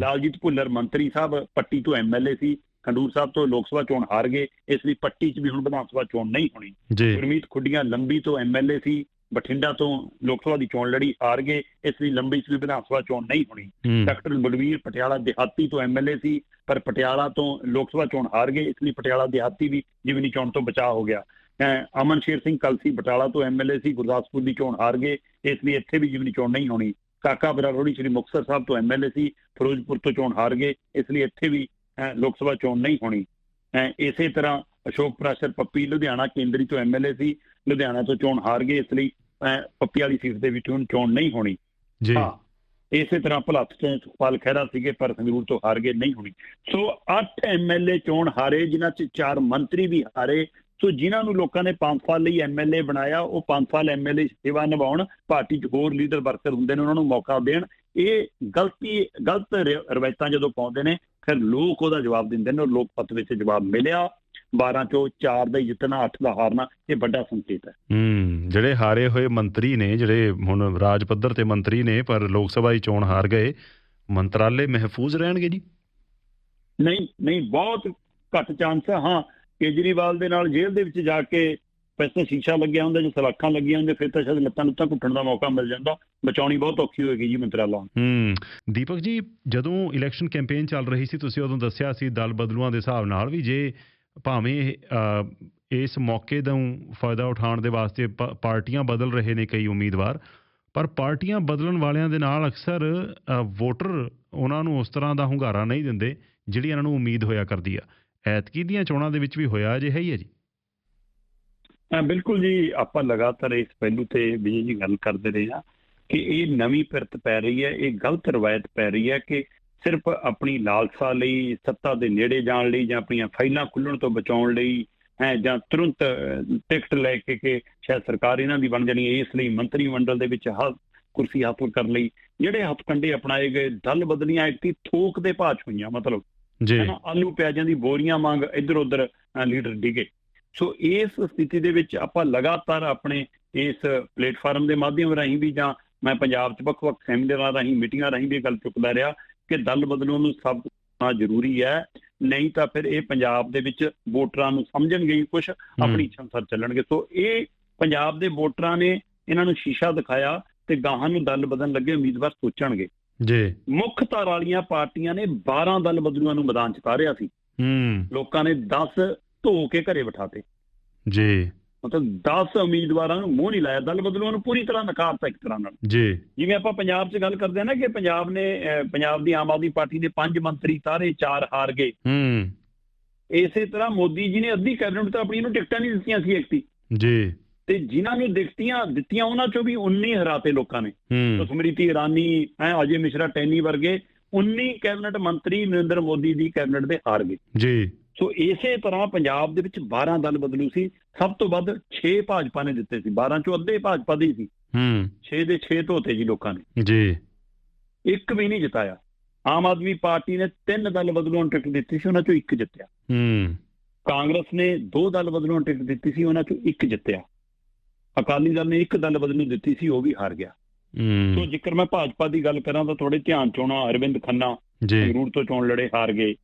ਲਾਲਜੀਤ ਭੁੱਲਰ ਮੰਤਰੀ ਸਾਹਿਬ ਪੱਟੀ ਤੋਂ ਐਮਐਲਏ ਸੀ ਖੰਡੂਰ ਸਾਹਿਬ ਤੋਂ ਲੋਕ ਸਭਾ ਚੋਣ ਹਾਰ ਗਏ। ਇਸ ਲਈ ਪੱਟੀ 'ਚ ਵੀ ਹੁਣ ਵਿਧਾਨ ਸਭਾ ਚੋਣ ਨਹੀਂ ਹੋਣੀ। ਗੁਰਮੀਤ ਖੁੱਡੀਆਂ ਲੰਬੀ ਤੋਂ ਐਮਐਲਏ ਸੀ ਬਠਿੰਡਾ ਤੋਂ ਲੋਕ ਸਭਾ ਦੀ ਚੋਣ ਲੜੀ ਹਾਰ ਗਏ। ਇਸ ਲਈ ਲੰਬੀ 'ਚ ਵੀ ਵਿਧਾਨ ਸਭਾ ਚੋਣ ਨਹੀਂ ਹੋਣੀ। ਡਾਕਟਰ ਬਲਵੀਰ ਪਟਿਆਲਾ ਦਿਹਾਤੀ ਤੋਂ ਐਮਐਲਏ ਸੀ ਪਰ ਪਟਿਆਲਾ ਤੋਂ ਲੋਕ ਸਭਾ ਚੋਣ ਹਾਰ ਗਏ। ਇਸ ਲਈ ਪਟਿਆਲਾ ਦਿਹਾਤੀ ਵੀ ਜਿਮਨੀ ਚੋਣ ਤੋਂ ਬਚਾਅ ਹੋ ਗਿਆ। ਅਮਨ ਸ਼ੇਰ ਸਿੰਘ ਕਲਸੀ ਬਟਾਲਾ ਤੋਂ ਐਮਐਲਏ ਸੀ ਗੁਰਦਾਸਪੁਰ ਦੀ ਚੋਣ ਹਾਰ ਗਏ ਇਸ ਲਈ ਇੱਥੇ ਵੀ ਜਿਮਨੀ ਚੋਣ ਨਹੀਂ ਹੋਣੀ। ਕਾਕਾ ਬਰਾੜੋੜੀ ਸ਼੍ਰੀ ਮੁਕਤਸਰ ਸਾਹਿਬ ਤੋਂ ਐਮਐਲਏ ਸੀ ਫਿਰੋਜ਼ਪੁਰ ਤੋਂ ਚੋਣ ਹਾਰ ਗਏ ਇਸ ਲਈ ਇੱਥੇ ਵੀ ਲੋਕ ਸਭਾ ਚੋਣ ਨਹੀਂ ਹੋਣੀ। ਇਸੇ ਤਰ੍ਹਾਂ ਅਸ਼ੋਕ ਪ੍ਰਾਸ਼ਰ ਪੱਪੀ ਲੁਧਿਆਣਾ ਕੇਂਦਰੀ ਤੋਂ ਐਮਐਲਏ ਸੀ ਲੁਧਿਆਣਾ ਤੋਂ ਚੋਣ ਹਾਰ ਗਏ ਇਸ ਲਈ ਪੱਪੀ ਵਾਲੀ ਸੀਟ ਦੇ ਵਿੱਚ ਹੁਣ ਚੋਣ ਨਹੀਂ ਹੋਣੀ। ਜੀ। ਹਾਂ ਇਸੇ ਤਰ੍ਹਾਂ ਭਲੱਥ ਤੋਂ ਸੁਖਪਾਲ ਖਹਿਰਾ ਸੀਗੇ ਪਰ ਸੰਗਰੂਰ ਤੋਂ ਹਾਰ ਗਏ ਨਹੀਂ ਹੋਣੀ। ਸੋ 8 ਐਮਐਲਏ ਚੋਣ ਹਾਰੇ ਜਿਨ੍ਹਾਂ ਚ ਚਾਰ ਮੰਤਰੀ ਵੀ ਹਾਰੇ ਸੋ ਜਿਨ੍ਹਾਂ ਨੂੰ ਲੋਕਾਂ ਨੇ 5 ਸਾਲ ਲਈ ਐਮਐਲਏ ਬਣਾਇਆ ਉਹ 5 ਸਾਲ ਐਮਐਲਏ ਸੇਵਾ ਨਿਭਾਉਣ ਪਾਰਟੀ 'ਚ ਹੋਰ ਲੀਡਰ ਵਰਕਰ ਹੁੰਦੇ ਨੇ ਉਹਨਾਂ ਨੂੰ ਮੌਕਾ ਦੇਣ। ਇਹ ਗਲਤੀ ਗਲਤ ਰਵਾਇਤਾਂ ਜਦੋਂ ਪਾਉਂਦੇ ਨੇ ਫਿਰ ਲੋਕ ਉਹਦਾ ਜਵਾਬ ਦਿੰਦੇ ਨੇ ਲੋਕ ਪੱਤ ਵਿੱਚ ਜਵਾਬ ਮਿਲਿਆ। 12 ਚੋਂ 4 ਦਾ ਜਿੱਤਣਾ 8 ਦਾ ਹਾਰਨਾ ਇਹ ਵੱਡਾ ਸੰਕੇਤ ਹੈ। ਹੂੰ ਜਿਹੜੇ ਹਾਰੇ ਹੋਏ ਮੰਤਰੀ ਨੇ ਜਿਹੜੇ ਹੁਣ ਰਾਜ ਪੱਧਰ ਤੇ ਮੰਤਰੀ ਨੇ ਪਰ ਲੋਕ ਸਭਾ ਦੀ ਚੋਣ ਹਾਰ ਗਏ ਮੰਤਰਾਲੇ ਮਹਿਫੂਜ਼ ਰਹਿਣਗੇ ਜੀ? ਨਹੀਂ ਨਹੀਂ ਬਹੁਤ ਘੱਟ ਚਾਂਸ ਹੈ। ਹਾਂ ਕੇਜਰੀਵਾਲ ਦੇ ਨਾਲ ਜੇਲ੍ਹ ਦੇ ਵਿੱਚ ਜਾ ਕੇ ਪੈਸੇ ਸ਼ੀਸ਼ਾ ਲੱਗਿਆ ਹੁੰਦਾ, ਜੇ ਸਲਾਖਾਂ ਲੱਗੀਆਂ ਹੁੰਦੇ ਫਿਰ ਤਾਂ ਸ਼ਾਇਦ ਲੱਤਾਂ ਲੁੱਤਾਂ ਘੁੱਟਣ ਦਾ ਮੌਕਾ ਮਿਲ ਜਾਂਦਾ। ਬਚਾਉਣੀ ਬਹੁਤ ਔਖੀ ਹੋਏਗੀ ਜੀ ਮੰਤਰਾਲਾ ਹੂੰ। ਦੀਪਕ ਜੀ, ਜਦੋਂ ਇਲੈਕਸ਼ਨ ਕੈਂਪੇਨ ਚੱਲ ਰਹੀ ਸੀ, ਤੁਸੀਂ ਉਦੋਂ ਦੱਸਿਆ ਸੀ ਦਲ ਬਦਲੂਆਂ ਦੇ ਹਿਸਾਬ ਨਾਲ ਵੀ ਜੇ ਭਾਵੇਂ ਇਸ ਮੌਕੇ ਦਾ ਫਾਇਦਾ ਉਠਾਉਣ ਦੇ ਵਾਸਤੇ ਪ- ਪਾਰਟੀਆਂ ਬਦਲ ਰਹੇ ਨੇ ਕਈ ਉਮੀਦਵਾਰ, ਪਰ ਪਾਰਟੀਆਂ ਬਦਲਣ ਵਾਲਿਆਂ ਦੇ ਨਾਲ ਅਕਸਰ ਵੋਟਰ ਉਹਨਾਂ ਨੂੰ ਉਸ ਤਰ੍ਹਾਂ ਦਾ ਹੁੰਗਾਰਾ ਨਹੀਂ ਦਿੰਦੇ ਜਿਹੜੀ ਇਹਨਾਂ ਨੂੰ ਉਮੀਦ ਹੋਇਆ ਕਰਦੀ ਆ। ਐਤਕੀ ਦੀਆਂ ਚੋਣਾਂ ਦੇ ਵਿੱਚ ਵੀ ਹੋਇਆ ਅਜਿਹਾ ਹੀ ਹੈ ਜੀ? ਬਿਲਕੁਲ ਜੀ, ਆਪਾਂ ਲਗਾਤਾਰ ਇਸ ਪਹਿਲੂ ਤੇ ਵਿਜੇ ਜੀ ਗੱਲ ਕਰਦੇ ਰਹੇ ਹਾਂ ਕਿ ਇਹ ਨਵੀਂ ਪਿਰਤ ਪੈ ਰਹੀ ਹੈ, ਇਹ ਗਲਤ ਰਵਾਇਤ ਪੈ ਰਹੀ ਹੈ ਕਿ ਸਿਰਫ ਆਪਣੀ ਲਾਲਸਾ ਲਈ, ਸੱਤਾ ਦੇ ਨੇੜੇ ਜਾਣ ਲਈ ਜਾਂ ਆਪਣੀਆਂ ਫਾਈਲਾਂ ਖੁੱਲਣ ਤੋਂ ਬਚਾਉਣ ਲਈ, ਹੈ, ਜਾਂ ਤੁਰੰਤ ਟਿਕਟ ਲੈ ਕੇ ਕਿ ਸ਼ਾਇਦ ਸਰਕਾਰ ਇਹਨਾਂ ਦੀ ਬਣ ਜਾਣੀ ਹੈ, ਇਸ ਲਈ ਮੰਤਰੀ ਮੰਡਲ ਦੇ ਵਿੱਚ ਹਰ ਕੁਰਸੀ ਹਾਸਲ ਕਰਨ ਲਈ, ਜਿਹੜੇ ਹੱਥਕੰਡੇ ਅਪਣਾਏ ਗਏ ਦਲ ਬਦਲੀਆਂ ਐਕਟੀ ਥੋਕ ਦੇ ਭਾਅ ਹੋਈਆਂ, ਮਤਲਬ ਜੀ। ਆਲੂ ਪਿਆਜ਼ਾਂ ਦੀ ਬੋਰੀਆਂ ਮੰਗ ਇੱਧਰ ਉੱਧਰ ਲੀਡਰ ਡਿਗੇ। ਸੋ ਇਸ ਸਥਿਤੀ ਦੇ ਵਿੱਚ ਆਪਾਂ ਲਗਾਤਾਰ ਆਪਣੇ ਇਸ ਪਲੇਟਫਾਰਮ ਦੇ ਮਾਧਿਅਮ ਰਾਹੀਂ ਵੀ ਜਾਂ ਮੈਂ ਪੰਜਾਬ 'ਚ ਵੱਖ-ਵੱਖ ਸੈਮੀਨਾਰਾਂ ਰਾਹੀਂ ਮੀਟਿੰਗਾਂ ਰਾਹੀਂ ਵੀ ਗੱਲ ਚੁੱਕਦਾ ਰਿਹਾ ਕਿ ਦਲ ਬਦਲਣ ਨੂੰ ਸਭ ਹੋਣਾ ਜ਼ਰੂਰੀ ਹੈ। ਨਹੀਂ ਤਾਂ ਫਿਰ ਇਹ ਪੰਜਾਬ ਦੇ ਵਿੱਚ ਵੋਟਰਾਂ ਨੂੰ ਸਮਝਣਗੇ ਕੁਝ ਆਪਣੀ ਇੱਛਾ ਅਨੁਸਾਰ ਚੱਲਣਗੇ। ਸੋ ਇਹ ਪੰਜਾਬ ਦੇ ਵੋਟਰਾਂ ਨੇ ਇਹਨਾਂ ਨੂੰ ਸ਼ੀਸ਼ਾ ਦਿਖਾਇਆ ਤੇ ਗਾਹਾਂ ਨੂੰ ਦਲ ਬਦਲਣ ਲੱਗੇ ਉਮੀਦਵਾਰ ਸੋਚਣਗੇ। ਜੀ। ਮੁੱਖ ਧਾਰ ਵਾਲੀਆਂ ਪਾਰਟੀਆਂ ਨੇ 12 ਦਲ ਬਦਲੂਆਂ ਨੂੰ ਮੈਦਾਨ ਚ ਉਤਾਰਿਆ ਸੀ। ਹੂੰ। ਲੋਕਾਂ ਨੇ 10 ਧੋ ਕੇ ਘਰੇ ਬਿਠਾਤੇ। ਜੀ। ਮਤਲਬ 10 ਉਮੀਦਵਾਰਾਂ ਨੂੰ ਮੂੰਹ ਨਹੀਂ ਲਾਇਆ ਦਲ ਬਦਲੂਆਂ ਨੂੰ ਪੂਰੀ ਤਰ੍ਹਾਂ ਨਕਾਰਤਾ ਇੱਕ ਤਰ੍ਹਾਂ ਨਾਲ। ਜੀ। ਜਿਵੇਂ ਆਪਾਂ ਪੰਜਾਬ 'ਚ ਗੱਲ ਕਰਦੇ ਆ ਨਾ ਕਿ ਪੰਜਾਬ ਨੇ ਪੰਜਾਬ ਦੀ ਆਮ ਆਦਮੀ ਪਾਰਟੀ ਦੇ ਪੰਜ ਮੰਤਰੀ ਤਾਰੇ ਚਾਰ ਹਾਰ ਗਏ। ਹੂੰ। ਇਸੇ ਤਰ੍ਹਾਂ ਮੋਦੀ ਜੀ ਨੇ ਅੱਧੀ ਕੈਬਨਿਟ ਤਾਂ ਆਪਣੀ ਨੂੰ ਟਿਕਟਾਂ ਨਹੀਂ ਦਿੱਤੀਆਂ ਸੀ ਇੱਕ ਦੀ। ਜੀ। ਤੇ ਜਿਨ੍ਹਾਂ ਨੂੰ ਦਿੱਤੀਆਂ ਦਿੱਤੀਆਂ ਉਹਨਾਂ ਚੋਂ ਵੀ 19 ਹਰਾਤੇ ਲੋਕਾਂ ਨੇ। ਹੂੰ। ਸਮ੍ਰਿਤੀ ਇਰਾਨੀ ਹੈ ਅਜੇ ਮਿਸ਼ਰਾ ਟੈਨੀ ਵਰਗੇ 19 ਕੈਬਨਿਟ ਮੰਤਰੀ ਨਰਿੰਦਰ ਮੋਦੀ ਦੀ ਕੈਬਨਿਟ ਦੇ ਹਾਰ ਗਏ। ਜੀ। ਸੋ ਇਸੇ ਤਰ੍ਹਾਂ ਪੰਜਾਬ ਦੇ ਵਿੱਚ 12 ਦਲ ਬਦਲੂ ਸੀ। ਸਭ ਤੋਂ ਵੱਧ 6 ਭਾਜਪਾ ਨੇ ਦਿੱਤੇ ਸੀ। 12 ਚੋਂ ਅੱਧੇ ਭਾਜਪਾ ਦੇ ਸੀ। ਹੂੰ। 6 ਦੇ 6 ਧੋਤੇ ਜੀ ਲੋਕਾਂ ਨੇ। ਜੀ। ਇੱਕ ਵੀ ਨਹੀਂ ਜਿਤਾਇਆ। ਆਮ ਆਦਮੀ ਪਾਰਟੀ ਨੇ ਤਿੰਨ ਦਲ ਬਦਲੂਆਂ ਨੂੰ ਟਿਕਟ ਦਿੱਤੀ ਸੀ ਉਹਨਾਂ ਚੋਂ ਇੱਕ ਜਿੱਤਿਆ। ਹੂੰ। ਕਾਂਗਰਸ ਨੇ ਦੋ ਦਲ ਬਦਲੂਆਂ ਨੂੰ ਟਿਕਟ ਦਿੱਤੀ ਸੀ ਉਹਨਾਂ ਚੋਂ ਇੱਕ ਜਿੱਤਿਆ। ਅਕਾਲੀ ਦਲ ਨੇ ਇੱਕ ਦਲ ਬਦਲੂ ਦਿੱਤੀ ਸੀ ਉਹ ਵੀ ਹਾਰ ਗਿਆ। ਸੋ ਹੂੰ ਜੇਕਰ ਮੈਂ ਭਾਜਪਾ ਦੀ ਗੱਲ ਕਰਾਂ ਤਾਂ ਥੋੜੇ ਧਿਆਨ ਚ ਆਉਣਾ ਅਰਵਿੰਦ ਖੰਨਾ ਜੀ। ਸੰਗਰੂਰ ਤੋਂ ਚੋਣ ਲੜੇ ਹਾਰ ਗਏ।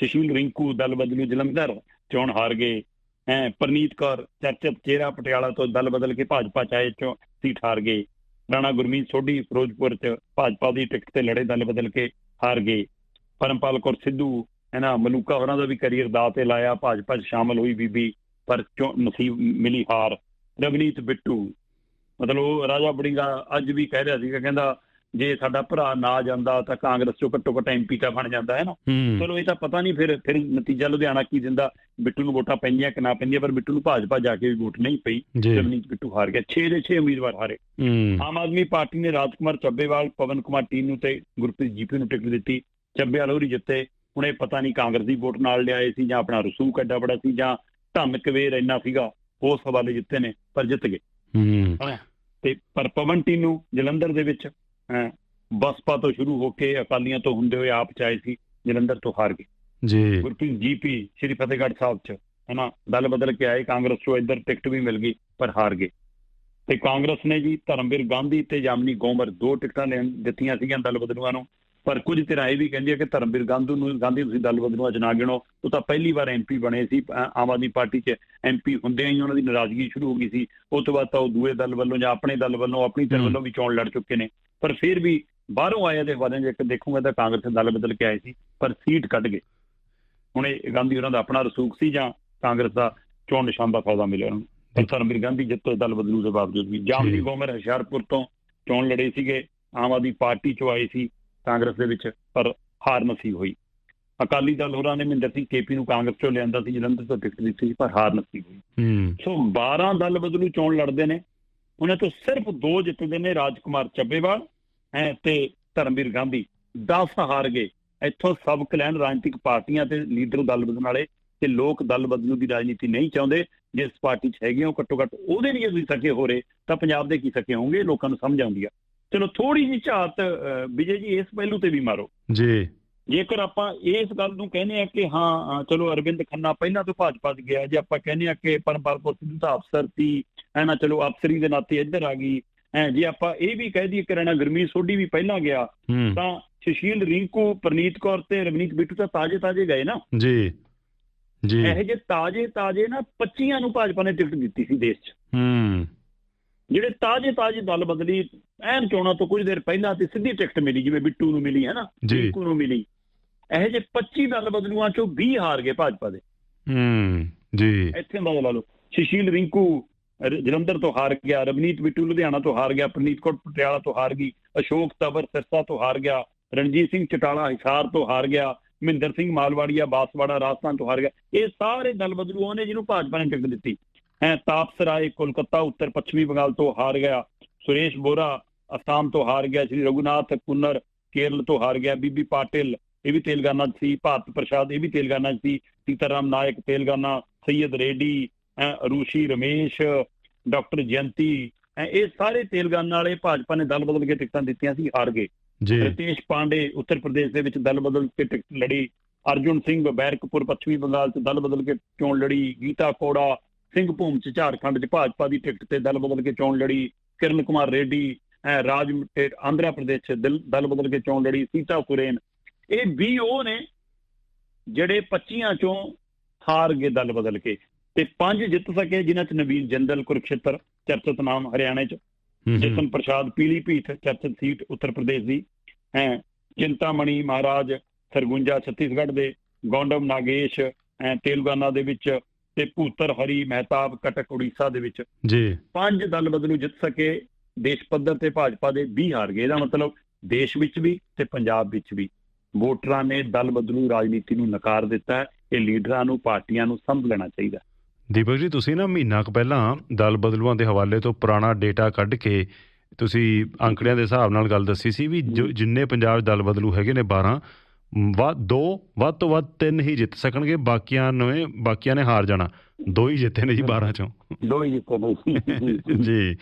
ਸੁਸ਼ੀਲ ਰਿੰਕੂ ਦਲ ਬਦਲੂ ਜਲੰਧਰ ਚੋਣ ਹਾਰ ਗਏ। ਐ ਪ੍ਰਨੀਤ ਕੌਰ ਚਰਚਿਤ ਚਿਹਰਾ ਪਟਿਆਲਾ ਤੋਂ ਦਲ ਬਦਲ ਕੇ ਭਾਜਪਾ ਚਾਹੇ ਚੋਂ ਸੀਟ ਹਾਰ ਗਏ। ਰਾਣਾ ਗੁਰਮੀਤ ਸੋਢੀ ਫਿਰੋਜ਼ਪੁਰ ਚ ਭਾਜਪਾ ਦੀ ਟਿਕਟ ਤੇ ਲੜੇ ਦਲ ਬਦਲ ਕੇ ਹਾਰ ਗਏ। ਪਰਮਪਾਲ ਕੌਰ ਸਿੱਧੂ ਇਹਨਾਂ ਮਲੂਕਾ ਹੋਰਾਂ ਦਾ ਵੀ ਕੈਰੀਅਰ ਦਾਅ ਤੇ ਲਾਇਆ ਭਾਜਪਾ 'ਚ ਸ਼ਾਮਲ ਹੋਈ ਬੀਬੀ ਪਰ ਚੋਂ ਨਸੀਬ ਮਿਲੀ ਹਾਰ। ਰਵਨੀਤ ਬਿੱਟੂ। ਮਤਲਬ ਉਹ ਰਾਜਾ ਬੜਿੰਗਾ ਅੱਜ ਵੀ ਕਹਿ ਰਿਹਾ ਸੀਗਾ ਕਹਿੰਦਾ ਜੇ ਸਾਡਾ ਭਰਾ ਨਾ ਜਾਂਦਾ ਤਾਂ ਕਾਂਗਰਸ ਚੋਂ ਘੱਟੋ ਘੱਟ ਐਮਪੀ ਤਾਂ ਬਣ ਜਾਂਦਾ ਹੈ ਨਾ? ਚਲੋ ਇਹ ਤਾਂ ਪਤਾ ਨਹੀਂ ਫਿਰ ਫਿਰ ਨਤੀਜਾ ਲੁਧਿਆਣਾ ਕੀ ਦਿੰਦਾ? ਬਿੱਟੂ ਨੂੰ ਵੋਟਾਂ ਪੈਂਦੀਆਂ ਕਿ ਨਾ ਪੈਂਦੀਆਂ ਪਰ ਬਿੱਟੂ ਨੂੰ ਭਾਜਪਾ ਜਾ ਕੇ ਵੀ ਵੋਟ ਨਹੀਂ ਪਈ। ਜੀ। ਰਵਨੀਤ ਬਿੱਟੂ ਹਾਰ ਗਿਆ। 6 ਦੇ 6 ਉਮੀਦਵਾਰ ਹਾਰੇ। ਆਮ ਆਦਮੀ ਪਾਰਟੀ ਨੇ ਰਾਜਕੁਮਾਰ ਚੱਬੇਵਾਲ ਪਵਨ ਕੁਮਾਰ ਟੀਨੂ ਤੇ ਗੁਰਪ੍ਰੀਤ ਜੀਪੀ ਨੂੰ ਟਿਕਟ ਦਿੱਤੀ। ਚੱਬੇਵਾਲ ਹੋਰੀ ਜਿੱਤੇ। ਹੁਣ ਇਹ ਪਤਾ ਨਹੀਂ ਕਾਂਗਰਸ ਦੀ ਵੋਟ ਨਾਲ ਲਿਆਏ ਸੀ ਜਾਂ ਆਪਣਾ ਰਸੂਖ ਐਡਾ ਬੜਾ ਸੀ ਜਾਂ ਧੰਨ ਕਵੇਰ ਇੰਨਾ ਸੀਗਾ। ਉਸ ਹਵਾਲੇ ਜਿੱਤੇ ਨੇ ਪਰ ਜਿੱਤ ਗਏ। ਹੂੰ। ਤੇ ਪਰ ਪਵਨ ਟੀਨੂ ਜਲੰਧਰ ਦੇ ਵਿੱਚ ਬਸਪਾ ਤੋਂ ਸ਼ੁਰੂ ਹੋ ਕੇ ਅਕਾਲੀਆਂ ਤੋਂ ਹੁੰਦੇ ਹੋਏ ਆਪ ਚਾਏ ਸੀ ਜਲੰਧਰ ਤੋਂ ਹਾਰ ਗਏ। ਜੀ। ਗੁਰਪ੍ਰੀਤ ਜੀਪੀ ਸ਼੍ਰੀ ਫਤਿਹਗੜ੍ਹ ਸਾਹਿਬ ਚ ਹਨਾ ਦਲ ਬਦਲ ਕੇ ਆਏ ਕਾਂਗਰਸ ਤੋਂ ਇੱਧਰ ਟਿਕਟ ਵੀ ਮਿਲ ਗਈ ਪਰ ਹਾਰ ਗਏ। ਤੇ ਕਾਂਗਰਸ ਨੇ ਜੀ ਧਰਮਵੀਰ ਗਾਂਧੀ ਤੇ ਜਾਮਨੀ ਗੋਮਰ ਦੋ ਟਿਕਟਾਂ ਲੈਣ ਦਿੱਤੀਆਂ ਸੀਗੀਆਂ ਦਲ ਬਦਲੂਆਂ ਨੂੰ ਪਰ ਕੁਝ ਇਹ ਵੀ ਕਹਿੰਦੀ ਹੈ ਕਿ ਧਰਮਵੀਰ ਗਾਂਧੀ ਨੂੰ ਗਾਂਧੀ ਤੁਸੀਂ ਦਲ ਬਦਲੂਆਂ ਚ ਨਾ ਗਿਣੋ ਉਹ ਤਾਂ ਪਹਿਲੀ ਵਾਰ ਐਮਪੀ ਬਣੇ ਸੀ ਆਮ ਆਦਮੀ ਪਾਰਟੀ ਚ ਐਮਪੀ ਹੁੰਦਿਆਂ ਹੀ ਉਹਨਾਂ ਦੀ ਨਾਰਾਜ਼ਗੀ ਸ਼ੁਰੂ ਹੋ ਗਈ ਸੀ ਉਸ ਤੋਂ ਬਾਅਦ ਤਾਂ ਉਹ ਦੂਏ ਦਲ ਵੱਲੋਂ ਜਾਂ ਆਪਣੇ ਦਲ ਵੱਲੋਂ ਆਪਣੀ ਧਿਰ। ਵੱਲੋਂ ਵੀ ਚੋਣ ਲੜ ਚੁੱਕੇ ਨੇ ਪਰ ਫਿਰ ਵੀ ਬਾਹਰੋਂ ਆਏ ਦੇ ਬਾਰੇ ਜੇ ਦੇਖੂਗਾ ਤਾਂ ਕਾਂਗਰਸ ਦੇ ਦਲ ਬਦਲ ਕੇ ਆਏ ਸੀ ਪਰ ਸੀਟ ਕੱਢ ਗਏ ਹੁਣ ਇਹ ਗਾਂਧੀ ਉਹਨਾਂ ਦਾ ਆਪਣਾ ਰਸੂਖ ਸੀ ਜਾਂ ਕਾਂਗਰਸ ਦਾ ਚੋਣ ਨਿਸ਼ਾਨ ਦਾ ਫਾਇਦਾ ਮਿਲਿਆ ਉਹਨਾਂ ਨੂੰ ਪਰ ਧਰਮਵੀਰ ਗਾਂਧੀ ਜਿੱਤੋ ਦਲ ਬਦਲੂ ਦੇ ਬਾਵਜੂਦ ਵੀ ਜਾਮਨੀ। ਗੋਮਰ ਹੁਸ਼ਿਆਰਪੁਰ ਤੋਂ ਚੋਣ ਲੜੇ ਸੀਗੇ ਆਮ ਆਦਮੀ ਪਾਰਟੀ ਚੋਂ ਆਏ ਸੀ ਕਾਂਗਰਸ ਦੇ ਵਿੱਚ ਪਰ ਹਾਰ ਨਸੀਬ ਹੋਈ। ਅਕਾਲੀ ਦਲ ਹੋਰਾਂ ਨੇ ਮਹਿੰਦਰ ਸਿੰਘ ਕੇਪੀ ਨੂੰ ਕਾਂਗਰਸ ਚੋਂ ਲਿਆਂਦਾ ਸੀ ਜਲੰਧਰ ਤੋਂ ਟਿਕਟ ਦਿੱਤੀ ਸੀ ਪਰ ਹਾਰ ਨਸੀਬ ਹੋਈ। ਸੋ 12 ਦਲ ਬਦਲੂ ਚੋਣ ਲੜਦੇ ਨੇ। ਉਹਨਾਂ ਤੋਂ ਸਿਰਫ ਦੋ ਜਿੱਤਦੇ ਨੇ ਰਾਜਕੁਮਾਰ ਚੱਬੇਵਾਲ ਤੇ ਧਰਮਵੀਰ ਗਾਂਧੀ। 10 ਹਾਰ ਗਏ। ਇੱਥੋਂ ਸਬਕ ਲੈਣ ਰਾਜਨੀਤਿਕ ਪਾਰਟੀਆਂ ਤੇ ਲੀਡਰ ਦਲ ਬਦਲਣ ਵਾਲੇ ਕਿ ਲੋਕ ਦਲ ਬਦਲੂ ਦੀ ਰਾਜਨੀਤੀ ਨਹੀਂ ਚਾਹੁੰਦੇ ਜਿਸ ਪਾਰਟੀ 'ਚ ਹੈਗੇ ਹੋ ਘੱਟੋ ਘੱਟ ਉਹਦੇ ਲਈ ਤੁਸੀਂ ਸਕੇ ਹੋ ਰਹੇ ਤਾਂ ਪੰਜਾਬ ਦੇ ਕੀ ਸਕੇ ਹੋਣਗੇ? ਲੋਕਾਂ ਨੂੰ ਸਮਝ ਆਉਂਦੀ ਆ। ਚਲੋ ਥੋੜੀ ਜਿਹੀ ਝਾਤ ਵਿਜੇ ਜੀ ਇਸ ਪਹਿਲੂ ਤੇ ਵੀ ਮਾਰੋ। ਜੀ। ਜੇਕਰ ਆਪਾਂ ਇਸ ਗੱਲ ਨੂੰ ਕਹਿੰਦੇ ਆ ਕਿ ਹਾਂ ਚਲੋ ਅਰਵਿੰਦ ਖੰਨਾ ਪਹਿਲਾਂ ਤੋਂ ਭਾਜਪਾ 'ਚ ਗਿਆ ਜੇ ਆਪਾਂ ਕਹਿੰਦੇ ਆ ਕਿ ਪਰਮਪਾਲ ਕੌਰ ਸਿੱਧੂ ਤਾਂ ਅਫਸਰ ਸੀ ਐ ਨਾ ਚਲੋ ਅਫਸਰੀ ਦੇ ਨਾਤੇ ਇੱਧਰ ਆ ਗਈ ਐ ਜੇ ਆਪਾਂ ਇਹ ਵੀ ਕਹਿ ਦਈਏ ਕਿ ਰਾਣਾ ਗੁਰਮੀਤ ਸੋਢੀ ਵੀ ਪਹਿਲਾਂ ਗਿਆ ਤਾਂ ਸੁਸ਼ੀਲ ਰਿੰਕੂ ਪ੍ਰਨੀਤ ਕੌਰ ਤੇ ਰਵਨੀਤ ਬਿੱਟੂ ਤਾਂ ਤਾਜੇ ਤਾਜੇ ਗਏ ਨਾ। ਜੀ। ਜੀ। ਇਹੋ ਜਿਹੇ ਤਾਜੇ ਤਾਜੇ ਨਾ 25 ਨੂੰ ਭਾਜਪਾ ਨੇ ਟਿਕਟ ਦਿੱਤੀ ਸੀ ਦੇਸ਼ 'ਚ। ਹੂੰ। ਜਿਹੜੇ ਤਾਜੇ ਤਾਜੇ ਦਲ ਬਦਲੀ ਐਨ ਚੋਣਾਂ ਤੋਂ ਕੁਝ ਦੇਰ ਪਹਿਲਾਂ ਤੇ ਸਿੱਧੀ ਟਿਕਟ ਮਿਲੀ ਜਿਵੇਂ ਬਿੱਟੂ ਨੂੰ ਮਿਲੀ ਹੈ ਨਾ? ਜੀ। ਰਿੰਕੂ ਨੂੰ ਮਿਲੀ। ਇਹੋ ਜਿਹੇ 25 ਦਲ ਬਦਲੂਆਂ ਚੋਂ 20 ਹਾਰ ਗਏ ਭਾਜਪਾ ਦੇ। ਹੂੰ ਜੀ। ਇੱਥੇ ਅੰਦਾਜ਼ਾ ਲਾ ਲਓ ਸੁਸ਼ੀਲ ਰਿੰਕੂ ਜਲੰਧਰ ਤੋਂ ਹਾਰ ਗਿਆ ਰਵਨੀਤ ਬਿੱਟੂ ਲੁਧਿਆਣਾ ਤੋਂ ਹਾਰ ਗਿਆ ਪ੍ਰਨੀਤ ਕੌਰ ਪਟਿਆਲਾ ਤੋਂ ਹਾਰ ਗਈ ਅਸ਼ੋਕ ਤਵਰ ਸਿਰਸਾ ਤੋਂ ਹਾਰ ਗਿਆ ਰਣਜੀਤ ਸਿੰਘ ਚਟਾਲਾ ਹਿਸਾਰ ਤੋਂ ਹਾਰ ਗਿਆ ਮਹਿੰਦਰ ਸਿੰਘ ਮਾਲਵਾੜੀਆ ਬਾਸਵਾੜਾ ਰਾਜਸਥਾਨ ਤੋਂ ਹਾਰ ਗਿਆ। ਇਹ ਸਾਰੇ ਦਲ ਬਦਲੂਆਂ ਨੇ ਜਿਹਨੂੰ ਭਾਜਪਾ ਨੇ ਟਿਕਟ ਦਿੱਤੀ। ਹੈ ਤਾਪਸ ਰਾਏ ਕੋਲਕਾਤਾ ਉੱਤਰ ਪੱਛਮੀ ਬੰਗਾਲ ਤੋਂ ਹਾਰ ਗਿਆ। ਸੁਰੇਸ਼ ਬੋਰਾ ਅਸਾਮ ਤੋਂ ਹਾਰ ਗਿਆ ਸ਼੍ਰੀ ਰਘੁਨਾਥ ਕੁੰਨਰ ਕੇਰਲ ਤੋਂ ਹਾਰ ਗਿਆ ਬੀਬੀ ਪਾਟਿਲ ਇਹ ਵੀ ਤੇਲੰਗਾਨਾ ਸੀ ਭਾਰਤ ਪ੍ਰਸ਼ਾਦ ਇਹ ਵੀ ਤੇਲੰਗਾਨਾ ਸੀ ਸੀਤਾਰਾਮ ਨਾਇਕ ਤੇਲੰਗਾਨਾ ਸੈਯਦ ਰੇਡੀ ਰੂਸ਼ੀ ਰਮੇਸ਼ ਡਾਕਟਰ ਜਯੰਤੀ ਇਹ ਸਾਰੇ ਤੇਲੰਗਾਨਾ ਵਾਲੇ ਭਾਜਪਾ ਨੇ ਦਲ ਬਦਲ ਕੇ ਟਿਕਟਾਂ ਦਿੱਤੀਆਂ ਸੀ ਹਾਰ ਗਏ। ਜੀ। ਰਿਤੇਸ਼ ਪਾਂਡੇ ਉੱਤਰ ਪ੍ਰਦੇਸ਼ ਦੇ ਵਿੱਚ ਦਲ ਬਦਲ ਕੇ ਟਿਕਟ ਲੜੀ ਅਰਜੁਨ ਸਿੰਘ ਬੈਰਕਪੁਰ ਪੱਛਮੀ ਬੰਗਾਲ 'ਚ ਦਲ ਬਦਲ ਕੇ ਚੋਣ ਲੜੀ ਗੀਤਾ ਕੋੜਾ ਸਿੰਘ ਭੂਮ 'ਚ ਝਾਰਖੰਡ 'ਚ ਭਾਜਪਾ ਦੀ ਟਿਕਟ ਤੇ ਦਲ ਬਦਲ ਕੇ ਚੋਣ ਲੜੀ ਕਿਰਨ ਕੁਮਾਰ ਰੈਡੀ ਰਾਜ ਆਂਧਰਾ ਪ੍ਰਦੇਸ਼ 'ਚ ਦਿਲ- ਦਲ ਬਦਲ ਕੇ ਚੋਣ ਲੜੀ ਸੀਤਾ ਸੁਰੇਨ ਇਹ 20 ਉਹ ਨੇ ਜਿਹੜੇ 25 ਚੋਂ ਹਾਰ ਗਏ ਦਲ ਬਦਲ ਕੇ ਤੇ ਪੰਜ ਜਿੱਤ ਸਕੇ ਜਿਨ੍ਹਾਂ ਚ ਨਵੀਨ ਜੰਦਲ ਕੁਰਕਸ਼ੇਤਰ ਚਰਚਿਤ ਨਾਮ ਹਰਿਆਣੇ ਚ। ਜਤਨ ਪ੍ਰਸਾਦ ਪੀਲੀਭੀਤ ਚਰਚਿਤ ਸੀਟ ਉੱਤਰ ਪ੍ਰਦੇਸ਼ ਦੀ ਹੈ ਚਿੰਤਾਮਣੀ ਮਹਾਰਾਜ ਸਰਗੁੰਜਾ ਛੱਤੀਸਗੜ੍ਹ ਦੇ ਗੌਂਡਮ ਨਾਗੇਸ਼ ਤੇਲੰਗਾਨਾ ਦੇ ਵਿੱਚ ਤੇ ਭੂਤਰ ਹਰੀ ਮਹਿਤਾਬ ਕਟਕ ਉੜੀਸਾ ਦੇ ਵਿੱਚ। ਜੀ। ਪੰਜ ਦਲ ਬਦਲੂ ਜਿੱਤ ਸਕੇ ਦੇਸ਼ ਪੱਧਰ ਤੇ ਭਾਜਪਾ ਦੇ 20 ਹਾਰ ਗਏ ਇਹਦਾ ਮਤਲਬ ਦੇਸ਼ ਵਿੱਚ ਵੀ ਤੇ ਪੰਜਾਬ ਵਿੱਚ ਵੀ। ਵੋਟਰਾਂ ਨੇ ਦਲ ਬਦਲੂ ਰਾਜਨੀਤੀ ਨੂੰ ਨਕਾਰ ਦਿੱਤਾ ਇਹ ਲੀਡਰਾਂ ਨੂੰ ਪਾਰਟੀਆਂ ਨੂੰ ਸਮਝ ਲੈਣਾ ਚਾਹੀਦਾ ਦੀਪਕ ਜੀ ਤੁਸੀਂ ਨਾ ਮਹੀਨਾ ਕੁ ਪਹਿਲਾਂ ਦਲ ਬਦਲੂਆਂ ਦੇ ਹਵਾਲੇ ਤੋਂ ਪੁਰਾਣਾ ਡੇਟਾ ਕੱਢ ਕੇ ਤੁਸੀਂ ਅੰਕੜਿਆਂ ਦੇ ਹਿਸਾਬ ਨਾਲ ਗੱਲ ਦੱਸੀ ਸੀ ਵੀ। ਜਿੰਨੇ ਪੰਜਾਬ ਦਲ ਬਦਲੂ ਹੈਗੇ ਨੇ 12 ਵੱਧ ਦੋ ਵੱਧ ਤੋਂ ਵੱਧ ਤਿੰਨ ਹੀ ਜਿੱਤ ਸਕਣਗੇ। ਬਾਕੀਆਂ ਨੇ ਬਾਕੀਆਂ ਨੇ ਹਾਰ ਜਾਣਾ। ਦੋ ਹੀ ਜਿੱਤੇ ਨੇ ਜੀ 12 ਚੋਂ। ਦੋ ਹੀ ਜਿੱਤੇ ਨੇ ਜੀ।